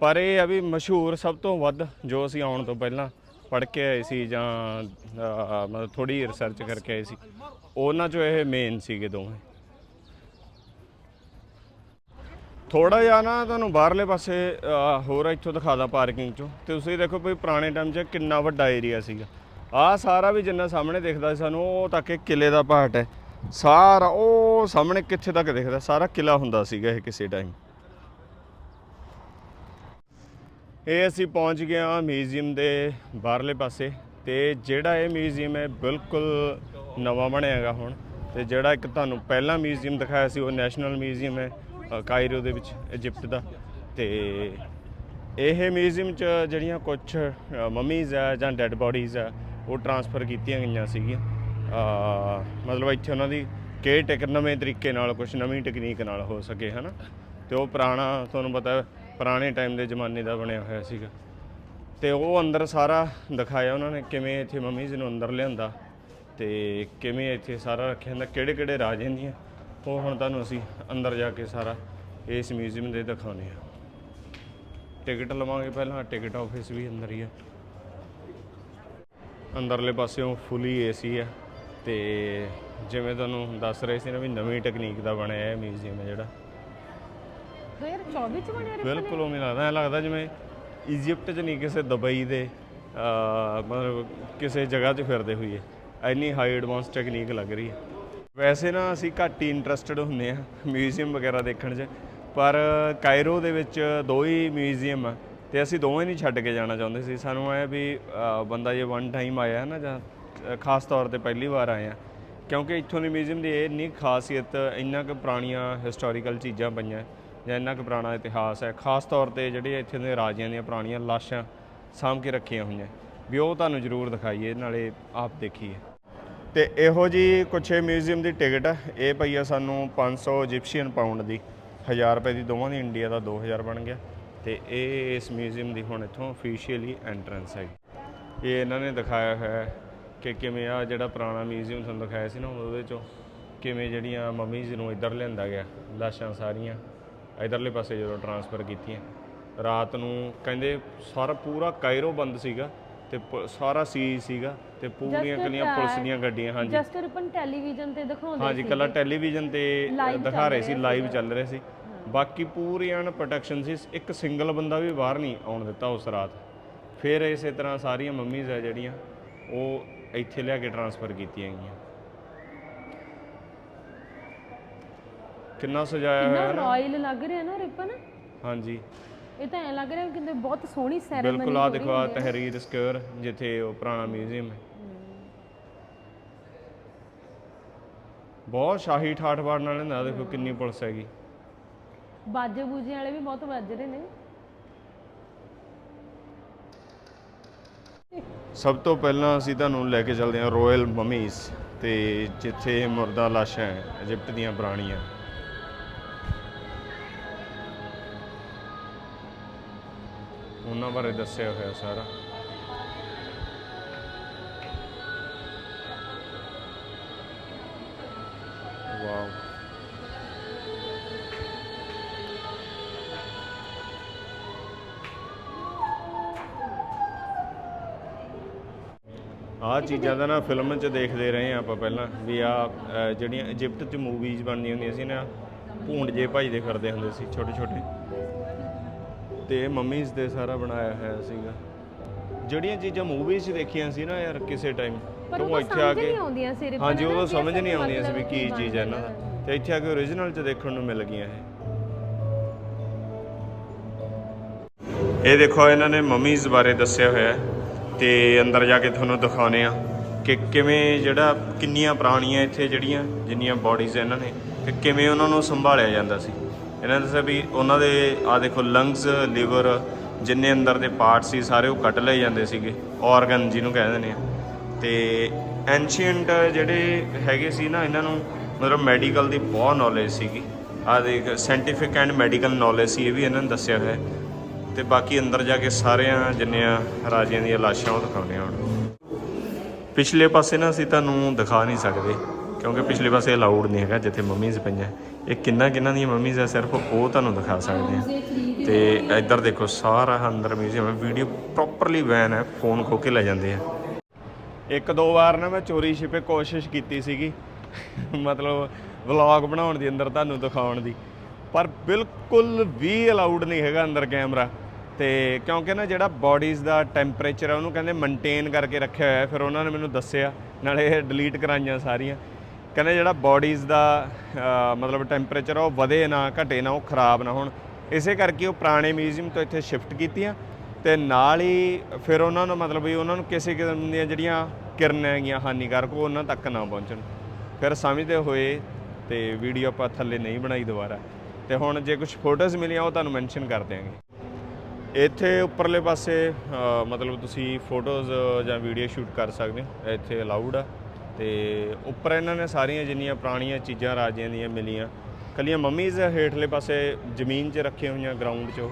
ਪਰ ਇਹ ਆ ਵੀ ਮਸ਼ਹੂਰ ਸਭ ਤੋਂ ਵੱਧ ਜੋ ਅਸੀਂ ਆਉਣ ਤੋਂ ਪਹਿਲਾਂ ਪੜ੍ਹ ਕੇ ਆਏ ਸੀ ਜਾਂ ਅ, ਮਤਲਬ ਥੋੜੀ ਰਿਸਰਚ ਕਰਕੇ ਆਏ ਸੀ। ਉਹਨਾਂ 'ਚੋਂ ਇਹ ਮੇਨ ਸੀਗੇ ਦੋਵੇਂ। ਥੋੜਾ ਜਿਹਾ ਨਾ ਤੁਹਾਨੂੰ ਬਾਹਰਲੇ ਪਾਸੇ ਅ, ਹੋਰ ਇੱਥੋਂ ਦਿਖਾਦਾ ਪਾਰਕਿੰਗ 'ਚੋਂ। ਤੇ ਤੁਸੀਂ ਦੇਖੋ ਵੀ ਪੁਰਾਣੇ ਟਾਈਮ 'ਚ ਕਿੰਨਾ ਵੱਡਾ ਏਰੀਆ ਸੀਗਾ। ਆਹ ਸਾਰਾ ਵੀ ਜਿੰਨਾ ਸਾਹਮਣੇ ਦਿਖਦਾ ਸੀ ਸਾਨੂੰ ਉਹ ਤੱਕ ਇਹ ਕਿਲੇ ਦਾ ਪਾਰਟ ਹੈ। ਸਾਰਾ ਉਹ ਸਾਹਮਣੇ ਕਿੱਥੇ ਤੱਕ ਦਿਖਦਾ ਸਾਰਾ ਕਿਲਾ ਹੁੰਦਾ ਸੀਗਾ ਇਹ ਕਿਸੇ ਟਾਈਮ ਇਹ ਅਸੀਂ ਪਹੁੰਚ ਗਏ ਹਾਂ ਮਿਊਜ਼ੀਅਮ ਦੇ ਬਾਹਰਲੇ ਪਾਸੇ ਤੇ ਜਿਹੜਾ ਇਹ ਮਿਊਜ਼ੀਅਮ ਹੈ ਬਿਲਕੁਲ ਨਵਾਂ ਬਣਿਆ ਹੈਗਾ ਹੁਣ ਤੇ ਜਿਹੜਾ ਇੱਕ ਤੁਹਾਨੂੰ ਪਹਿਲਾਂ ਮਿਊਜ਼ੀਅਮ ਦਿਖਾਇਆ ਸੀ ਉਹ ਨੈਸ਼ਨਲ ਮਿਊਜ਼ੀਅਮ ਹੈ ਕਾਇਰੋ ਦੇ ਵਿੱਚ, ਇਜਿਪਟ ਦਾ। ਤੇ ਇਹ ਮਿਊਜ਼ੀਅਮ 'ਚ ਜਿਹੜੀਆਂ ਕੁਝ ਮਮੀਜ਼ ਆ ਜਾਂ ਡੈੱਡ ਬਾਡੀਜ਼ ਆ, ਉਹ ਟਰਾਂਸਫਰ ਕੀਤੀਆਂ ਗਈਆਂ ਸੀਗੀਆਂ। ਮਤਲਬ ਇੱਥੇ ਉਹਨਾਂ ਦੀ ਕੇਅਰ ਟੇਕਰ ਨਵੇਂ ਤਰੀਕੇ ਨਾਲ ਕੁਝ ਨਵੀਂ ਟੈਕਨੀਕ ਨਾਲ ਹੋ ਸਕੇ, ਹਨਾ? ਤੇ ਉਹ ਪੁਰਾਣਾ, ਤੁਹਾਨੂੰ ਪਤਾ ਪੁਰਾਣੇ ਟਾਈਮ ਦੇ ਜ਼ਮਾਨੇ ਦਾ ਬਣਿਆ ਹੋਇਆ ਸੀਗਾ। ਤੇ ਉਹ ਅੰਦਰ ਸਾਰਾ ਦਿਖਾਇਆ ਉਹਨਾਂ ਨੇ ਕਿਵੇਂ ਇੱਥੇ ਮਮੀਜ਼ ਨੂੰ ਅੰਦਰ ਲਿਆਂਦਾ ਤੇ ਕਿਵੇਂ ਇੱਥੇ ਸਾਰਾ ਰੱਖਿਆ ਹੁੰਦਾ ਕਿਹੜੇ ਕਿਹੜੇ ਰਾਜੇ ਦੀਆਂ ਉਹ ਹੁਣ ਤੁਹਾਨੂੰ ਅਸੀਂ ਅੰਦਰ ਜਾ ਕੇ ਸਾਰਾ ਇਸ ਮਿਊਜ਼ੀਅਮ ਦੇ ਦਿਖਾਉਂਦੇ ਆ ਟਿਕਟ ਲਵਾਂਗੇ ਪਹਿਲਾਂ ਟਿਕਟ ਆਫਿਸ ਵੀ ਅੰਦਰ ਹੀ ਆ। ਅੰਦਰਲੇ ਪਾਸਿਓਂ ਫੁੱਲੀ ਏਸੀ ਆ ਤੇ ਜਿਵੇਂ ਤੁਹਾਨੂੰ ਦੱਸ ਰਹੇ ਸੀ ਨਾ ਵੀ ਨਵੀਂ ਟੈਕਨੀਕ ਦਾ ਬਣਿਆ ਹੈ ਮਿਊਜ਼ੀਅਮ ਹੈ ਜਿਹੜਾ। 2024 ਚ ਬਣਿਆ ਰੇ ਬਿਲਕੁਲ ਉਵੇਂ ਲੱਗਦਾ ਐ ਲੱਗਦਾ ਜਿਵੇਂ ਇਜਿਪਟ 'ਚ ਨਹੀਂ ਕਿਸੇ ਦੁਬਈ ਦੇ ਅਹ, ਮਤਲਬ ਕਿਸੇ ਜਗ੍ਹਾ 'ਚ ਫਿਰਦੇ ਹੋਈਏ। ਇੰਨੀ ਹਾਈ ਐਡਵਾਂਸ ਟੈਕਨੀਕ ਲੱਗ ਰਹੀ ਹੈ। ਵੈਸੇ ਨਾ ਅਸੀਂ ਘੱਟ ਹੀ ਇੰਟਰਸਟਿਡ ਹੁੰਦੇ ਆ ਮਿਊਜ਼ੀਅਮ ਵਗੈਰਾ ਦੇਖਣ 'ਚ ਪਰ ਕਾਇਰੋ ਦੇ ਵਿੱਚ ਦੋ ਹੀ ਮਿਊਜ਼ੀਅਮ ਆ ਤੇ ਅਸੀਂ ਦੋਵੇਂ ਨਹੀਂ ਛੱਡ ਕੇ ਜਾਣਾ ਚਾਹੁੰਦੇ ਸੀ। ਸਾਨੂੰ ਐ ਵੀ ਅਹ, ਬੰਦਾ ਜੇ ਵਨ ਟਾਈਮ ਆਇਆ ਨਾ ਜਾਂ ਅਹ, ਖਾਸ ਤੌਰ ਤੇ ਪਹਿਲੀ ਵਾਰ ਆਏ ਆ ਕਿਉਂਕਿ ਇੱਥੋਂ ਦੀ ਮਿਊਜ਼ੀਅਮ ਦੀ ਇਹ ਇੰਨੀ ਖਾਸੀਅਤ ਇੰਨਾ ਕੁ ਪੁਰਾਣੀਆਂ ਹਿਸਟੋਰੀਕਲ ਚੀਜ਼ਾਂ ਪਈਆਂ। ਜਾਂ ਇੰਨਾ ਕੁ ਪੁਰਾਣਾ ਇਤਿਹਾਸ ਹੈ, ਖਾਸ ਤੌਰ ਤੇ ਜਿਹੜੇ ਇੱਥੇ ਦੇ ਰਾਜਿਆਂ ਦੀਆਂ ਪੁਰਾਣੀਆਂ ਲਾਸ਼ਾਂ ਸਾਂਭ ਕੇ ਰੱਖੀਆਂ ਹੋਈਆਂ। ਵੀ ਉਹ ਤੁਹਾਨੂੰ ਜ਼ਰੂਰ ਦਿਖਾਈਏ, ਨਾਲੇ ਆਪ ਦੇਖੀਏ। ਤੇ ਇਹੋ ਜੀ ਕੁਛ ਇਹ ਮਿਊਜ਼ੀਅਮ ਦੀ ਟਿਕਟ ਹੈ ਇਹ ਪਈ ਆ ਸਾਨੂੰ 500 ਇਜਿਪਸ਼ੀਅਨ ਪਾਉਂਡ ਦੀ। 1000 ਰੁਪਏ ਦੀ ਦੋਵਾਂ ਦੀ, ਇੰਡੀਆ ਦਾ 2000 ਬਣ ਗਿਆ। ਤੇ ਇਹ ਇਸ ਮਿਊਜ਼ੀਅਮ ਦੀ ਹੁਣ ਇੱਥੋਂ ਅਫੀਸ਼ੀਅਲੀ ਐਂਟਰੈਂਸ ਹੈ ਇਹ ਇਹਨਾਂ ਨੇ ਦਿਖਾਇਆ ਹੋਇਆ ਹੈ ਕਿ ਕਿਵੇਂ ਆ ਜਿਹੜਾ ਪੁਰਾਣਾ ਮਿਊਜ਼ੀਅਮ ਤੁਹਾਨੂੰ ਦਿਖਾਇਆ ਸੀ ਨਾ ਉਹਦੇ ਚੋਂ, ਕਿਵੇਂ ਜਿਹੜੀਆਂ ਮਮੀਜ਼ ਨੂੰ ਇੱਧਰ ਲਿਆਂਦਾ ਗਿਆ, ਲਾਸ਼ਾਂ ਸਾਰੀਆਂ। ਇਧਰਲੇ ਪਾਸੇ ਜਦੋਂ ਟਰਾਂਸਫਰ ਕੀਤੀਆਂ ਰਾਤ ਨੂੰ ਕਹਿੰਦੇ ਸਾਰਾ ਪੂਰਾ ਕਾਇਰੋ ਬੰਦ ਸੀਗਾ ਤੇ ਪ- ਸਾਰਾ ਸੀਜ਼ ਸੀਗਾ ਤੇ ਪੂਰੀਆਂ Just ਕੱਲੀਆਂ ਪੁਲਿਸ ਦੀਆਂ ਗੱਡੀਆਂ ਹਾਂਜੀ। ਜਸਟ ਰਿਪਨ ਟੈਲੀਵਿਜ਼ਨ ਤੇ ਦਿਖਾਉਂਦੇ ਹਾਂਜੀ ਕੱਲਾ ਟੈਲੀਵਿਜ਼ਨ ਤੇ Live ਦਿਖਾ ਚੱਲ ਰਹੇ ਸੀ ਲਾਈਵ ਚੱਲ ਰਹੇ ਸੀ। ਬਾਕੀ ਪੂਰੀਆਂ ਪ੍ਰੋਟੈਕਸ਼ਨ ਸੀ ਇੱਕ ਸਿੰਗਲ ਬੰਦਾ ਵੀ ਬਾਹਰ ਨਹੀਂ ਆਉਣ ਦਿੱਤਾ ਉਸ ਰਾਤ। ਫਿਰ ਇਸੇ ਤਰ੍ਹਾਂ ਸਾਰੀਆਂ ਮੰਮੀਜ਼ ਆ ਜਿਹੜੀਆਂ ਉਹ ਇੱਥੇ ਲਿਆ ਕੇ ਟਰਾਂਸਫਰ ਕੀਤੀਆਂ ਗਈਆਂ। ਕਿੰਨਾ ਸਜਾਇਆ ਹੋਇਆ ਨਾ। ਰਾਇਲ ਲੱਗ ਰਿਹਾ ਨਾ ਰਿਪਨ। ਹਾਂਜੀ। ਇਹ ਤਾਂ ਐ ਲੱਗ ਰਿਹਾ ਕਿ ਬਹੁਤ ਸੋਹਣੀ ਸੈਰੇਮਨੀ ਬਿਲਕੁਲ ਆ ਦੇਖੋ ਆ ਤਹਿਰੀਰ ਸਕੁਅਰ ਜਿੱਥੇ ਉਹ ਪੁਰਾਣਾ ਮਿਊਜ਼ੀਅਮ ਹੈ। ਬਹੁਤ ਸ਼ਾਹੀ ਠਾਠ ਬਾੜ ਨਾਲ ਨਾ ਦੇਖੋ ਕਿੰਨੀ ਪੁਲਿਸ ਹੈਗੀ। ਬਾਜੇ ਬੂਜੇ ਵਾਲੇ ਵੀ ਬਹੁਤ ਵੱਜ ਰਹੇ ਨੇ। ਸਭ ਤੋਂ ਪਹਿਲਾਂ ਅਸੀਂ ਤੁਹਾਨੂੰ ਲੈ ਕੇ ਚੱਲਦੇ ਹਾਂ ਰਾਇਲ ਮਮੀਜ਼ ਤੇ ਜਿੱਥੇ ਮੁਰਦਾ ਲਾਸ਼ਾਂ ਹੈ ਇਜਿਪਟ ਦੀਆਂ ਪੁਰਾਣੀਆਂ। ਉਹਨਾਂ ਬਾਰੇ ਦੱਸਿਆ ਹੋਇਆ ਸਾਰਾ। ਵਾਓ। ਆਹ ਚੀਜ਼ਾਂ ਦਾ ਨਾ ਫਿਲਮ 'ਚ ਦੇਖਦੇ ਰਹੇ ਆ ਆਪਾਂ ਪਹਿਲਾਂ। ਵੀ ਆ ਜਿਹੜੀਆਂ ਇਜਿਪਟ 'ਚ ਮੂਵੀਜ਼ ਬਣਦੀਆਂ ਹੁੰਦੀਆਂ ਸੀ ਨਾ, ਭੂੰਡ ਜੇ ਭਾਈ ਦੇ ਕਰਦੇ ਹੁੰਦੇ ਸੀ ਛੋਟੇ ਛੋਟੇ ਤੇ ਮੰਮੀਜ਼ ਦੇ ਸਾਰਾ ਬਣਾਇਆ ਹੋਇਆ ਸੀਗਾ। ਜਿਹੜੀਆਂ ਚੀਜ਼ਾਂ ਮੂਵੀਜ਼ 'ਚ ਦੇਖੀਆਂ ਸੀ ਨਾ ਯਾਰ ਕਿਸੇ ਟਾਈਮ ਪਰ ਉਹ ਤੋਂ ਤਾਂ ਇੱਥੇ ਆ ਸਮਝ ਕੇ ਨਹੀਂ ਆਉਂਦੀਆਂ ਸੀ ਰਿਪਨ ਹਾਂਜੀ ਨਾ ਉਦੋਂ ਕਿ ਸਮਝ ਨਹੀਂ ਆਉਂਦੀਆਂ ਸੀ ਵੀ ਕੀ ਚੀਜ਼ ਹੈ ਦਾ। ਤੇ ਇੱਥੇ ਆ ਕੇ ਓਰੀਜਨਲ 'ਚ ਦੇਖਣ ਨੂੰ ਮਿਲ ਗਈਆਂ ਇਹ। ਇਹ ਦੇਖੋ ਇਹਨਾਂ ਨੇ ਮਮੀਜ਼ ਬਾਰੇ ਦੱਸਿਆ ਹੋਇਆ ਹੈ ਤੇ ਅੰਦਰ ਜਾ ਕੇ ਤੁਹਾਨੂੰ ਦਿਖਾਉਨੇ ਆ ਕਿ ਕਿਵੇਂ ਜਿਹੜਾ ਕਿੰਨੀਆਂ ਪੁਰਾਣੀਆਂ ਇੱਥੇ ਜਿਹੜੀਆਂ ਜਿੰਨੀਆਂ ਬਾਡੀਜ਼ ਇਹਨਾਂ ਨੇ ਕਿ ਕਿਵੇਂ ਉਹਨਾਂ ਨੂੰ ਸੰਭਾਲਿਆ ਜਾਂਦਾ ਸੀ। ਇਹਨਾਂ ਨੇ ਦੱਸਿਆ ਵੀ ਉਹਨਾਂ ਦੇ ਆ ਦੇਖੋ ਲੰਗਸ ਲਿਵਰ ਜਿੰਨੇ ਅੰਦਰ ਦੇ ਪਾਰਟ ਸੀ, ਸਾਰੇ ਉਹ ਕੱਟ ਲਏ ਜਾਂਦੇ ਸੀਗੇ ਆਰਗਨ ਜਿਹਨੂੰ ਕਹਿੰਦੇ ਨੇ ਤੇ ਐਂਸ਼ੀਅੰਟ ਜਿਹੜੇ ਹੈਗੇ ਸੀ ਨਾ, ਇਹਨਾਂ ਨੂੰ ਮਤਲਬ ਮੈਡੀਕਲ ਦੀ ਬਹੁਤ ਨੌਲੇਜ ਸੀਗੀ। ਆ ਦੇਖ ਸਾਇੰਟੀਫਿਕ ਐਂਡ ਮੈਡੀਕਲ ਨੌਲੇਜ ਸੀ, ਇਹ ਵੀ ਇਹਨਾਂ ਨੇ ਦੱਸਿਆ ਹੋਇਆ ਹੈ। ਤੇ ਬਾਕੀ ਅੰਦਰ ਜਾ ਕੇ ਸਾਰਿਆਂ ਜਿੰਨਿਆਂ ਰਾਜਿਆਂ ਦੀਆਂ ਲਾਸ਼ਾਂ ਉਹ ਦਿਖਾਉਂਦੇ ਹਾਂ ਹੁਣ। ਪਿਛਲੇ ਪਾਸੇ ਨਾ ਅਸੀਂ ਤੁਹਾਨੂੰ ਦਿਖਾ ਨਹੀਂ ਸਕਦੇ, ਕਿਉਂਕਿ ਪਿਛਲੇ ਪਾਸੇ ਅਲਾਉਡ ਨਹੀਂ ਹੈਗਾ, ਜਿੱਥੇ ਮੰਮੀਜ਼ ਪਈਆਂ। ਇਹ ਕਿੰਨਾ ਕਿੰਨਾ ਦੀਆਂ ਮੰਮੀਜ਼ ਆ, ਸਿਰਫ ਉਹ ਤੁਹਾਨੂੰ ਦਿਖਾ ਸਕਦੇ ਆ। ਤੇ ਇੱਧਰ ਦੇਖੋ, ਸਾਰਾ ਅੰਦਰ ਮਿਊਜ਼ੀਅਮ ਹੈ। ਵੀਡੀਓ ਪ੍ਰੋਪਰਲੀ ਵੈਨ ਹੈ ਫੋਨ ਖੋ ਕੇ ਲੈ ਜਾਂਦੇ ਆ। ਇੱਕ ਦੋ ਵਾਰ ਨਾ ਮੈਂ ਚੋਰੀ ਛਿਪੇ ਕੋਸ਼ਿਸ਼ ਕੀਤੀ ਸੀਗੀ। ਮਤਲਬ ਵਲੌਗ ਬਣਾਉਣ ਦੀ, ਅੰਦਰ ਤੁਹਾਨੂੰ ਦਿਖਾਉਣ ਦੀ। ਪਰ ਬਿਲਕੁਲ ਵੀ ਅਲਾਉਡ ਨਹੀਂ ਹੈਗਾ ਅੰਦਰ ਕੈਮਰਾ ਤੇ ਕਿਉਂਕਿ ਨਾ ਜਿਹੜਾ ਬਾਡੀਜ਼ ਦਾ ਟੈਂਪਰੇਚਰ ਹੈ ਉਹਨੂੰ ਕਹਿੰਦੇ ਮੇਨਟੇਨ ਕਰਕੇ ਰੱਖਿਆ ਹੋਇਆ ਫਿਰ ਉਹਨਾਂ ਨੇ ਮੈਨੂੰ ਦੱਸਿਆ, ਨਾਲੇ ਇਹ ਡਿਲੀਟ ਕਰਾਈਆਂ ਸਾਰੀਆਂ। ਕਹਿੰਦੇ ਜਿਹੜਾ ਬਾਡੀਜ਼ ਦਾ ਮਤਲਬ ਟੈਂਪਰੇਚਰ ਉਹ ਵਧੇ ਨਾ, ਘਟੇ ਨਾ, ਉਹ ਖਰਾਬ ਨਾ ਹੋਣ। ਇਸੇ ਕਰਕੇ ਉਹ ਪੁਰਾਣੇ ਮਿਊਜ਼ੀਅਮ ਤੋਂ ਇੱਥੇ ਸ਼ਿਫਟ ਕੀਤੀਆਂ ਤੇ ਨਾਲ ਹੀ ਫਿਰ ਉਹਨਾਂ ਨੂੰ ਮਤਲਬ ਵੀ ਉਹਨਾਂ ਨੂੰ ਕਿਸੇ ਕਿਸਮ ਦੀਆਂ ਜਿਹੜੀਆਂ ਕਿਰਨਾਂ ਹੈਗੀਆਂ ਹਾਨੀਕਾਰਕ, ਉਹ ਉਹਨਾਂ ਤੱਕ ਨਾ ਪਹੁੰਚਣ। ਫਿਰ ਸਮਝਦੇ ਹੋਏ ਤੇ ਵੀਡੀਓ ਆਪਾਂ ਥੱਲੇ ਨਹੀਂ ਬਣਾਈ ਦੁਬਾਰਾ। ਤੇ ਹੁਣ ਜੇ ਕੁਝ ਫੋਟੋਜ਼ ਮਿਲੀਆਂ, ਉਹ ਤੁਹਾਨੂੰ ਮੈਂਸ਼ਨ ਕਰ ਦਿਆਂਗੇ। ਇੱਥੇ ਉੱਪਰਲੇ ਪਾਸੇ ਮਤਲਬ ਤੁਸੀਂ ਫੋਟੋਜ਼ ਜਾਂ ਵੀਡੀਓ ਸ਼ੂਟ ਕਰ ਸਕਦੇ ਹੋ। ਇੱਥੇ ਅਲਾਉਡ ਆ। ਤੇ ਉੱਪਰ ਇਹਨਾਂ ਨੇ ਸਾਰੀਆਂ ਜਿੰਨੀਆਂ ਪੁਰਾਣੀਆਂ ਚੀਜ਼ਾਂ ਰਾਜਿਆਂ ਦੀਆਂ ਮਿਲੀਆਂ। ਕੱਲੀਆਂ ਮੰਮੀਜ਼ ਹੇਠਲੇ ਪਾਸੇ ਜ਼ਮੀਨ 'ਚ ਰੱਖੀਆਂ ਹੋਈਆਂ ਗਰਾਊਂਡ 'ਚ ਉਹ।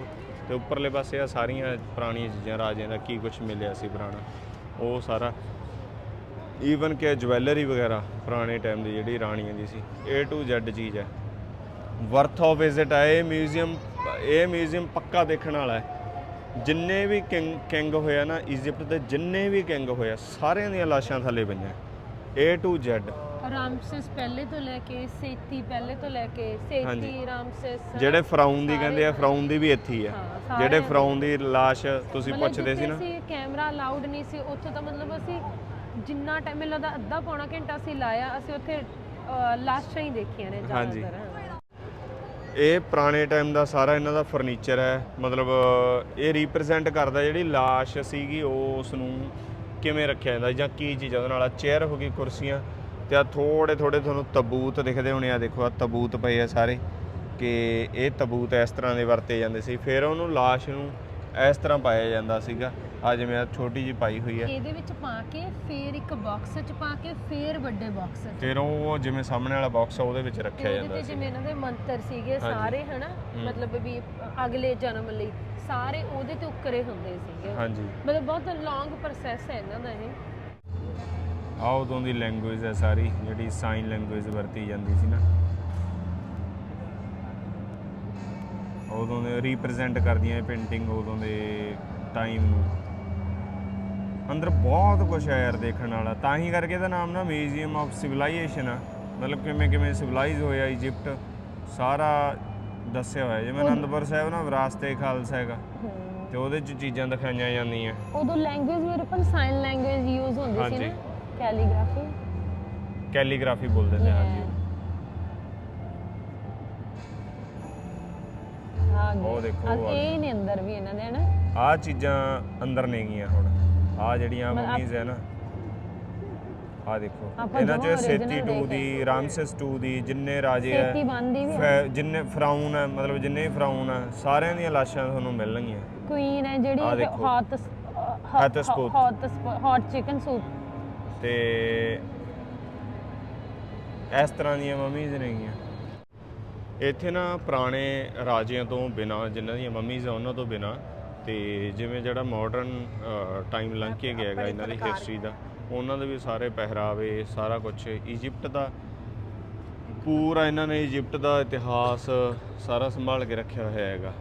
ਤੇ ਉੱਪਰਲੇ ਪਾਸੇ ਆ ਸਾਰੀਆਂ ਪੁਰਾਣੀਆਂ ਚੀਜ਼ਾਂ ਰਾਜਿਆਂ ਦਾ, ਕੀ ਕੁਝ ਮਿਲਿਆ ਸੀ ਪੁਰਾਣਾ। ਉਹ ਸਾਰਾ ਈਵਨ ਕਿ ਜਵੈਲਰੀ ਵਗੈਰਾ ਪੁਰਾਣੇ ਟਾਈਮ ਦੀ ਜਿਹੜੀ ਰਾਣੀਆਂ ਦੀ ਸੀ, A to Z ਚੀਜ਼ ਹੈ ਵਰਥ ਆਫ ਵਿਜ਼ਿਟ ਹੈ ਇਹ ਮਿਊਜ਼ੀਅਮ ਇਹ ਮਿਊਜ਼ੀਅਮ ਪੱਕਾ ਦੇਖਣ ਵਾਲਾ ਹੈ। ਜਿੰਨੇ ਵੀ ਕਿੰਗ ਕਿੰਗ ਹੋਇਆ ਨਾ ਇਜਿਪਟ ਦੇ ਜਿੰਨੇ ਵੀ ਕਿੰਗ ਹੋਇਆ, ਸਾਰਿਆਂ ਦੀਆਂ ਲਾਸ਼ਾਂ ਥੱਲੇ ਪਈਆਂ। A to Z ਰਾਮਸੈਸ ਪਹਿਲੇ ਤੋਂ ਲੈ ਕੇ ਸੇਤੀ ਪਹਿਲੇ ਤੋਂ ਲੈ ਕੇ ਹਾਂਜੀ। ਸੇਤੀ ਰਾਮਸੈਸ ਜਿਹੜੇ ਫਰਾਊਨ ਦੀ ਕਹਿੰਦੇ ਆ ਫਰਾਊਨ ਦੀ ਵੀ ਇੱਥੇ ਹੀ ਆ ਹਾਂ, ਸਾਰੇ ਜਿਹੜੇ ਫਰਾਊਨ ਦੀ ਲਾਸ਼ ਤੁਸੀਂ ਮਤਲਬ ਪੁੱਛਦੇ ਸੀ ਜਿੱਥੇ ਨਾ ਅਸੀਂ ਕੈਮਰਾ ਅਲਾਉਡ ਨਹੀਂ ਸੀ ਉੱਥੇ ਤਾਂ ਮਤਲਬ ਅਸੀਂ ਜਿੰਨਾ ਟਾਈਮ ਮੈਨੂੰ ਲੱਗਦਾ ਅੱਧਾ ਪੌਣਾ ਘੰਟਾ ਅਸੀਂ ਲਾਇਆ ਅਸੀਂ ਉੱਥੇ ਅਹ, ਲਾਸ਼ਾਂ ਹੀ ਦੇਖੀਆਂ ਨੇ ਹਾਂਜੀ। ਜ਼ਿਆਦਾਤਰ ਹਾਂ। ਇਹ ਪੁਰਾਣੇ ਟਾਈਮ ਦਾ ਸਾਰਾ ਇਹਨਾਂ ਦਾ ਫਰਨੀਚਰ ਹੈ ਮਤਲਬ ਇਹ ਰਿਪਰੈਜ਼ੈਂਟ ਕਰਦਾ ਜਿਹੜੀ ਲਾਸ਼ ਸੀਗੀ ਉਹ ਉਸ ਨੂੰ ਕਿਵੇਂ ਰੱਖਿਆ ਜਾਂਦਾ ਜਾਂ ਕੀ ਚੀਜ਼ਾਂ ਉਹਦੇ ਨਾਲ? ਆ ਚੇਅਰ ਹੋ ਗਈ, ਕੁਰਸੀਆਂ ਤੇ ਆ ਥੋੜੇ ਥੋੜੇ ਤੁਹਾਨੂੰ ਤਬੂਤ ਦਿਖਦੇ ਹੋਣੇ ਆ। ਦੇਖੋ ਆ ਤਬੂਤ ਪਏ ਆ ਸਾਰੇ ਕਿ ਇਹ ਤਬੂਤ ਇਸ ਤਰ੍ਹਾਂ ਦੇ ਵਰਤੇ ਜਾਂਦੇ ਸੀ। ਫਿਰ ਉਹਨੂੰ ਲਾਸ਼ ਨੂੰ ਇਸ ਤਰ੍ਹਾਂ ਪਾਇਆ ਜਾਂਦਾ ਸੀਗਾ। ਆ ਜਿਵੇਂ ਆ ਛੋਟੀ ਜੀ ਪਾਈ ਹੋਈ ਹੈ। ਇਹਦੇ ਵਿੱਚ ਪਾ ਕੇ ਫੇਰ ਇੱਕ ਬਾਕਸ 'ਚ ਪਾ ਕੇ ਫੇਰ ਵੱਡੇ ਬਾਕਸ 'ਚ। ਫਿਰ ਉਹ ਜਿਵੇਂ ਸਾਹਮਣੇ ਵਾਲਾ ਬਾਕਸ ਆ ਉਹਦੇ ਵਿੱਚ ਰੱਖਿਆ ਜਾਂਦਾ ਤੇ ਸੀ। ਜਿਵੇਂ ਇਹਨਾਂ ਦੇ ਮੰਤਰ ਸੀਗੇ। ਸਾਰੇ ਹਨਾ? ਮਤਲਬ ਵੀ ਅਗਲੇ ਜਨਮ ਲਈ ਸਾਰੇ ਉਹਦੇ ਤੇ ਉਕਰੇ ਹੁੰਦੇ ਸੀਗੇ। ਹਾਂਜੀ। ਮਤਲਬ ਬਹੁਤ ਲੌਂਗ ਪ੍ਰੋਸੈਸ ਹੈ ਇਹਨਾਂ ਦਾ ਇਹ। ਆ ਉਦੋਂ ਦੀ ਲੈਂਗੁਏਜ ਹੈ ਸਾਰੀ ਜਿਹੜੀ ਸਾਈਨ ਲੈਂਗੁਏਜ ਵਰਤੀ ਜਾਂਦੀ ਸੀ ਨਾ। ਉਦੋਂ ਦੇ ਰਿਪਰੈਜ਼ੈਂਟ ਕਰਦੀਆਂ ਇਹ ਪੇਂਟਿੰਗ ਉਦੋਂ ਦੇ ਟਾਈਮ ਨੂੰ। ਅੰਦਰ ਬਹੁਤ ਕੁਝ ਹੈ ਯਾਰ ਦੇਖਣ ਵਾਲਾ। ਤਾਂ ਹੀ ਕਰਕੇ ਇਹਦਾ ਨਾਮ ਨਾ ਮਿਊਜ਼ੀਅਮ ਆਫ ਸਿਵਲਾਈਜੇਸ਼ਨ ਆ। ਮਤਲਬ ਕਿਵੇਂ ਕਿਵੇਂ ਸਿਵਲਾਈਜ਼ ਹੋਇਆ ਇਜਿਪਟ ਸਾਰਾ ਦੱਸਿਆ ਹੋਇਆ। ਜਿਵੇਂ ਅਨੰਦਪੁਰ ਸਾਹਿਬ ਨਾ ਵਿਰਾਸਤੇ ਖਾਲਸਾ ਹੈਗਾ। ਤੇ ਉਹਦੇ ਚ ਚੀਜ਼ਾਂ ਦਿਖਾਈਆਂ ਜਾਂਦੀਆਂ। ਉਦੋਂ ਲੈਂਗੁਏਜ ਮੇਰੇ ਕੋਲ ਸਾਈਨ ਲੈਂਗੁਏਜ ਯੂਜ਼ ਹੁੰਦੀ ਸੀ ਹਾਂਜੀ। ਨਾ ਕੈਲੀਗ੍ਰਾਫੀ ਕੈਲੀਗ੍ਰਾਫੀ ਬੋਲਦੇ ਨੇ ਹਾਂਜੀ। ਹਾਂ ਉਹ ਦੇਖੋ, ਆ ਇਹ ਨੇ ਅੰਦਰ ਵੀ ਇਹਨਾਂ ਦੇ ਹਨਾ? ਆ ਚੀਜ਼ਾਂ ਅੰਦਰ ਨਹੀਂ ਗਈਆਂ ਹੁਣ। ਆ ਜਿਹੜੀਆਂ ਮਮੀਜ਼ ਹੈ ਨਾ। ਆ ਦੇਖੋ ਇਹਨਾਂ ਚ ਸੇਤੀ original 2 ਦੀ ਰਾਮਸਸ 2 ਦੀ ਜਿੰਨੇ ਰਾਜੇ ਹੈ ਛੇਤੀ ਬੰਦੀ ਵੀ ਜਿੰਨੇ ਫਰਾਊਨ ਹੈ ਮਤਲਬ ਜਿੰਨੇ ਵੀ ਫਰਾਊਨ ਹੈ ਸਾਰਿਆਂ ਦੀਆਂ ਲਾਸ਼ਾਂ ਤੁਹਾਨੂੰ ਮਿਲਣਗੀਆਂ। ਕੁਈਨ ਹੈ ਜਿਹੜੀ Hatshepsut। Hot hot chicken soup ਤੇ ਇਸ ਤਰ੍ਹਾਂ ਦੀਆਂ ਮਮੀਜ਼ ਨੇਗੀਆਂ ਇੱਥੇ ਨਾ ਪੁਰਾਣੇ ਰਾਜਿਆਂ ਤੋਂ ਬਿਨਾ ਜਿਨ੍ਹਾਂ ਦੀਆਂ ਮਮੀਜ਼ ਆ ਉਹਨਾਂ ਤੋਂ ਬਿਨਾ ਤੇ ਜਿਵੇਂ ਜਿਹੜਾ ਮਾਡਰਨ ਟਾਈਮ ਲੰਘ ਕੇ ਗਿਆ ਹੈਗਾ ਇਹਨਾਂ ਦੀ ਹਿਸਟਰੀ ਦਾ ਉਹਨਾਂ ਦੇ ਵੀ ਸਾਰੇ ਪਹਿਰਾਵੇ ਸਾਰਾ ਕੁਝ ਇਜਿਪਟ ਦਾ ਪੂਰਾ ਇਹਨਾਂ ਨੇ ਇਜਿਪਟ ਦਾ ਇਤਿਹਾਸ ਸਾਰਾ ਸੰਭਾਲ ਕੇ ਰੱਖਿਆ ਹੋਇਆ ਹੈਗਾ।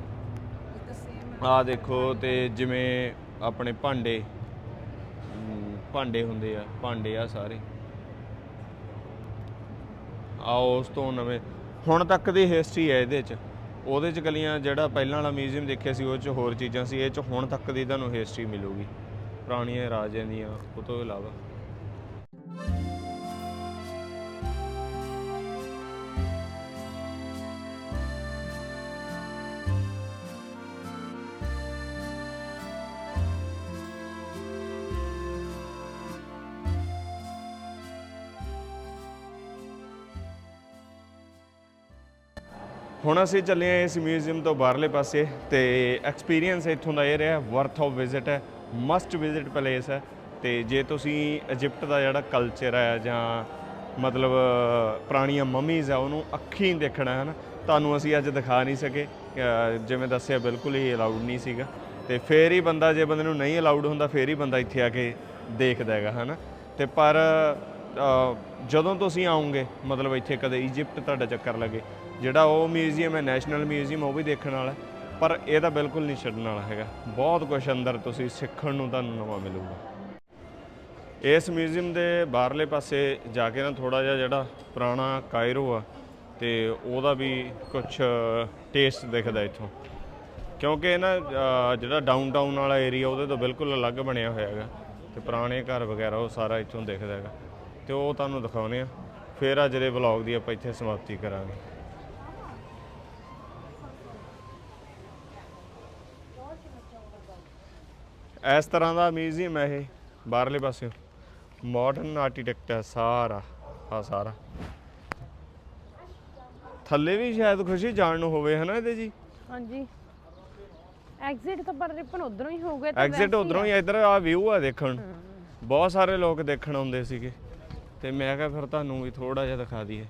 ਆ ਦੇਖੋ ਤੇ ਜਿਵੇਂ ਆਪਣੇ ਭਾਂਡੇ ਭਾਂਡੇ ਹੁੰਦੇ ਆ ਭਾਂਡੇ ਆ ਸਾਰੇ। ਆ ਉਸ ਤੋਂ ਨਵੇਂ ਹੁਣ ਤੱਕ ਦੀ ਹਿਸਟਰੀ ਹੈ ਇਹਦੇ ਚ। ਉਹਦੇ ਚ ਗਲੀਆਂ, ਜਿਹੜਾ ਪਹਿਲਾਂ ਵਾਲਾ ਮਿਊਜ਼ੀਅਮ ਦੇਖਿਆ ਸੀ, ਉਹ ਚ ਹੋਰ ਚੀਜ਼ਾਂ ਸੀ। ਇਹ ਚ ਹੁਣ ਤੱਕ ਦੀ ਤੁਹਾਨੂੰ ਹਿਸਟਰੀ ਮਿਲੂਗੀ। ਪੁਰਾਣੀਆਂ ਰਾਜਿਆਂ ਦੀਆਂ, ਉਹ ਤੋਂ ਇਲਾਵਾ। ਹੁਣ ਅਸੀਂ ਚੱਲੇ ਹਾਂ ਇਸ ਮਿਊਜ਼ੀਅਮ ਤੋਂ ਬਾਹਰਲੇ ਪਾਸੇ ਤੇ ਐਕਸਪੀਰੀਅੰਸ ਇੱਥੋਂ ਦਾ ਇਹ ਰਿਹਾ ਵਰਥ ਆਫ ਵਿਜ਼ਿਟ ਹੈ ਮਸਟ ਵਿਜ਼ਿਟ ਪਲੇਸ ਹੈ ਤੇ ਜੇ ਤੁਸੀਂ ਇਜਿਪਟ ਦਾ ਜਿਹੜਾ ਕਲਚਰ ਹੈ ਜਾਂ ਮਤਲਬ ਪੁਰਾਣੀਆਂ ਮਮੀਜ਼ ਆ ਉਹਨੂੰ ਅੱਖੀਂ ਦੇਖਣਾ ਹੈ ਨਾ, ਤੁਹਾਨੂੰ ਅਸੀਂ ਅੱਜ ਦਿਖਾ ਨਹੀਂ ਸਕੇ ਜਿਵੇਂ ਦੱਸਿਆ ਬਿਲਕੁਲ ਹੀ ਅਲਾਉਡ ਨਹੀਂ ਸੀਗਾ ਤੇ ਫੇਰ ਹੀ ਬੰਦਾ ਜੇ ਬੰਦੇ ਨੂੰ ਨਹੀਂ ਅਲਾਉਡ ਹੁੰਦਾ, ਫੇਰ ਹੀ ਬੰਦਾ ਇੱਥੇ ਆ ਕੇ ਦੇਖਦਾ ਹੈਗਾ ਹਨਾ ਤੇ ਪਰ ਜਦੋਂ ਤੁਸੀਂ ਆਉਂਗੇ, ਮਤਲਬ ਇੱਥੇ ਕਦੇ ਇਜਿਪਟ ਤੁਹਾਡਾ ਚੱਕਰ ਲੱਗੇ ਜਿਹੜਾ ਉਹ ਮਿਊਜ਼ੀਅਮ ਹੈ ਨੈਸ਼ਨਲ ਮਿਊਜ਼ੀਅਮ ਉਹ ਵੀ ਦੇਖਣ ਵਾਲਾ ਪਰ ਇਹ ਤਾਂ ਬਿਲਕੁਲ ਨਹੀਂ ਛੱਡਣ ਵਾਲਾ ਹੈਗਾ। ਬਹੁਤ ਕੁਝ ਅੰਦਰ ਤੁਸੀਂ ਸਿੱਖਣ ਨੂੰ ਤੁਹਾਨੂੰ ਨਵਾਂ ਮਿਲੂਗਾ। ਇਸ ਮਿਊਜ਼ੀਅਮ ਦੇ ਬਾਹਰਲੇ ਪਾਸੇ ਜਾ ਕੇ ਨਾ ਥੋੜਾ ਜਿਹਾ ਜਿਹੜਾ ਪੁਰਾਣਾ ਕਾਇਰੋ ਆ ਤੇ ਉਹਦਾ ਵੀ ਕੁਝ ਟੇਸਟ ਦਿਖਦਾ ਇੱਥੋਂ। ਕਿਉਂਕਿ ਇਹ ਨਾ ਅਹ, ਜਿਹੜਾ ਡਾਊਨਟਾਊਨ ਵਾਲਾ ਏਰੀਆ ਉਹਦੇ ਤੋਂ ਬਿਲਕੁਲ ਅਲੱਗ ਬਣਿਆ ਹੋਇਆ ਹੈਗਾ। ਤੇ ਪੁਰਾਣੇ ਘਰ ਵਗੈਰਾ ਉਹ ਸਾਰਾ ਇੱਥੋਂ ਦਿਖਦਾ ਹੈਗਾ। ਤੇ ਉਹ ਤੁਹਾਨੂੰ ਦਿਖਾਉਨੇ ਆ ਫਿਰ ਅੱਜ ਦੇ ਵਲੌਗ ਦੀ ਆਪਾਂ ਇੱਥੇ ਸਮਾਪਤੀ ਕਰਾਂਗੇ। ਇਸ ਤਰ੍ਹਾਂ ਦਾ ਮਿਊਜ਼ੀਅਮ ਹੈ ਇਹ ਬਾਹਰਲੇ ਪਾਸੇ ਮਾਡਰਨ ਆਰਕੀਟੈਕਟ ਹੈ ਸਾਰਾ ਆ ਸਾਰਾ। ਥੱਲੇ ਵੀ ਸ਼ਾਇਦ ਖੁਸ਼ੀ ਜਾਣ ਨੂੰ ਹੋਵੇ ਹਨਾ ਇਹਦੇ ਜੀ? ਹਾਂਜੀ। ਐਗਜ਼ਿਟ ਤਾਂ ਪਰ ਰਿਪਨ ਉਧਰੋਂ ਹੀ ਹੋਊਗਾ ਤਾਂ ਐਗਜ਼ਿਟ ਵੈਸੇ ਉਧਰੋਂ ਹੀ ਇੱਧਰ ਆ ਵਿਊ ਆ ਦੇਖਣ। ਬਹੁਤ ਸਾਰੇ ਲੋਕ ਦੇਖਣ ਆਉਂਦੇ ਸੀਗੇ। ਤੇ ਮੈਂ ਕਿਹਾ ਫਿਰ ਤੁਹਾਨੂੰ ਵੀ ਥੋੜਾ ਜਿਹਾ ਦਿਖਾ ਦਈਏ।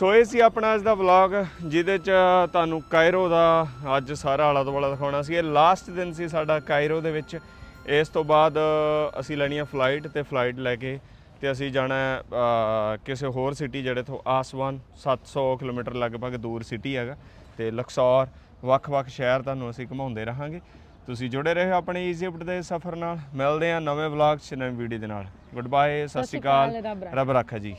ਸੋ ਇਹ ਸੀ ਆਪਣਾ ਅੱਜ ਦਾ ਵਲੌਗ ਜਿਹਦੇ ਚ ਤੁਹਾਨੂੰ ਕਾਇਰੋ ਦਾ ਅੱਜ ਸਾਰਾ ਆਲਾ ਦੁਆਲਾ ਦਿਖਾਉਣਾ ਸੀ। ਇਹ ਲਾਸਟ ਦਿਨ ਸੀ ਸਾਡਾ ਕਾਇਰੋ ਦੇ ਵਿੱਚ। ਇਸ ਤੋਂ ਬਾਅਦ ਅਸੀਂ ਲੈਣੀ ਆ ਫਲਾਈਟ ਤੇ ਫਲਾਈਟ ਲੈ ਕੇ ਤੇ ਅਸੀਂ ਜਾਣਾ ਕਿਸੇ ਹੋਰ ਸਿਟੀ ਜਿਹੜੇ ਤੋਂ ਆਸਵਾਨ 700 ਕਿਲੋਮੀਟਰ ਲਗਭਗ ਦੂਰ ਸਿਟੀ ਹੈਗਾ ਤੇ ਲਕਸੌਰ ਵੱਖ-ਵੱਖ ਸ਼ਹਿਰ ਤੁਹਾਨੂੰ ਅਸੀਂ ਘੁਮਾਉਂਦੇ ਰਹਾਂਗੇ। ਤੁਸੀਂ ਜੁੜੇ ਰਹੋ ਆਪਣੇ ਇਜਿਪਟ ਦੇ ਸਫ਼ਰ ਨਾਲ। ਮਿਲਦੇ ਆ ਨਵੇਂ ਵਲੌਗ 'ਚ ਨਵੀਂ ਵੀਡੀਓ ਦੇ ਨਾਲ। ਗੁੱਡ ਬਾਏ ਸਤਿ ਸ਼੍ਰੀ ਅਕਾਲ। ਰੱਬ ਰੱਖਾ ਜੀ।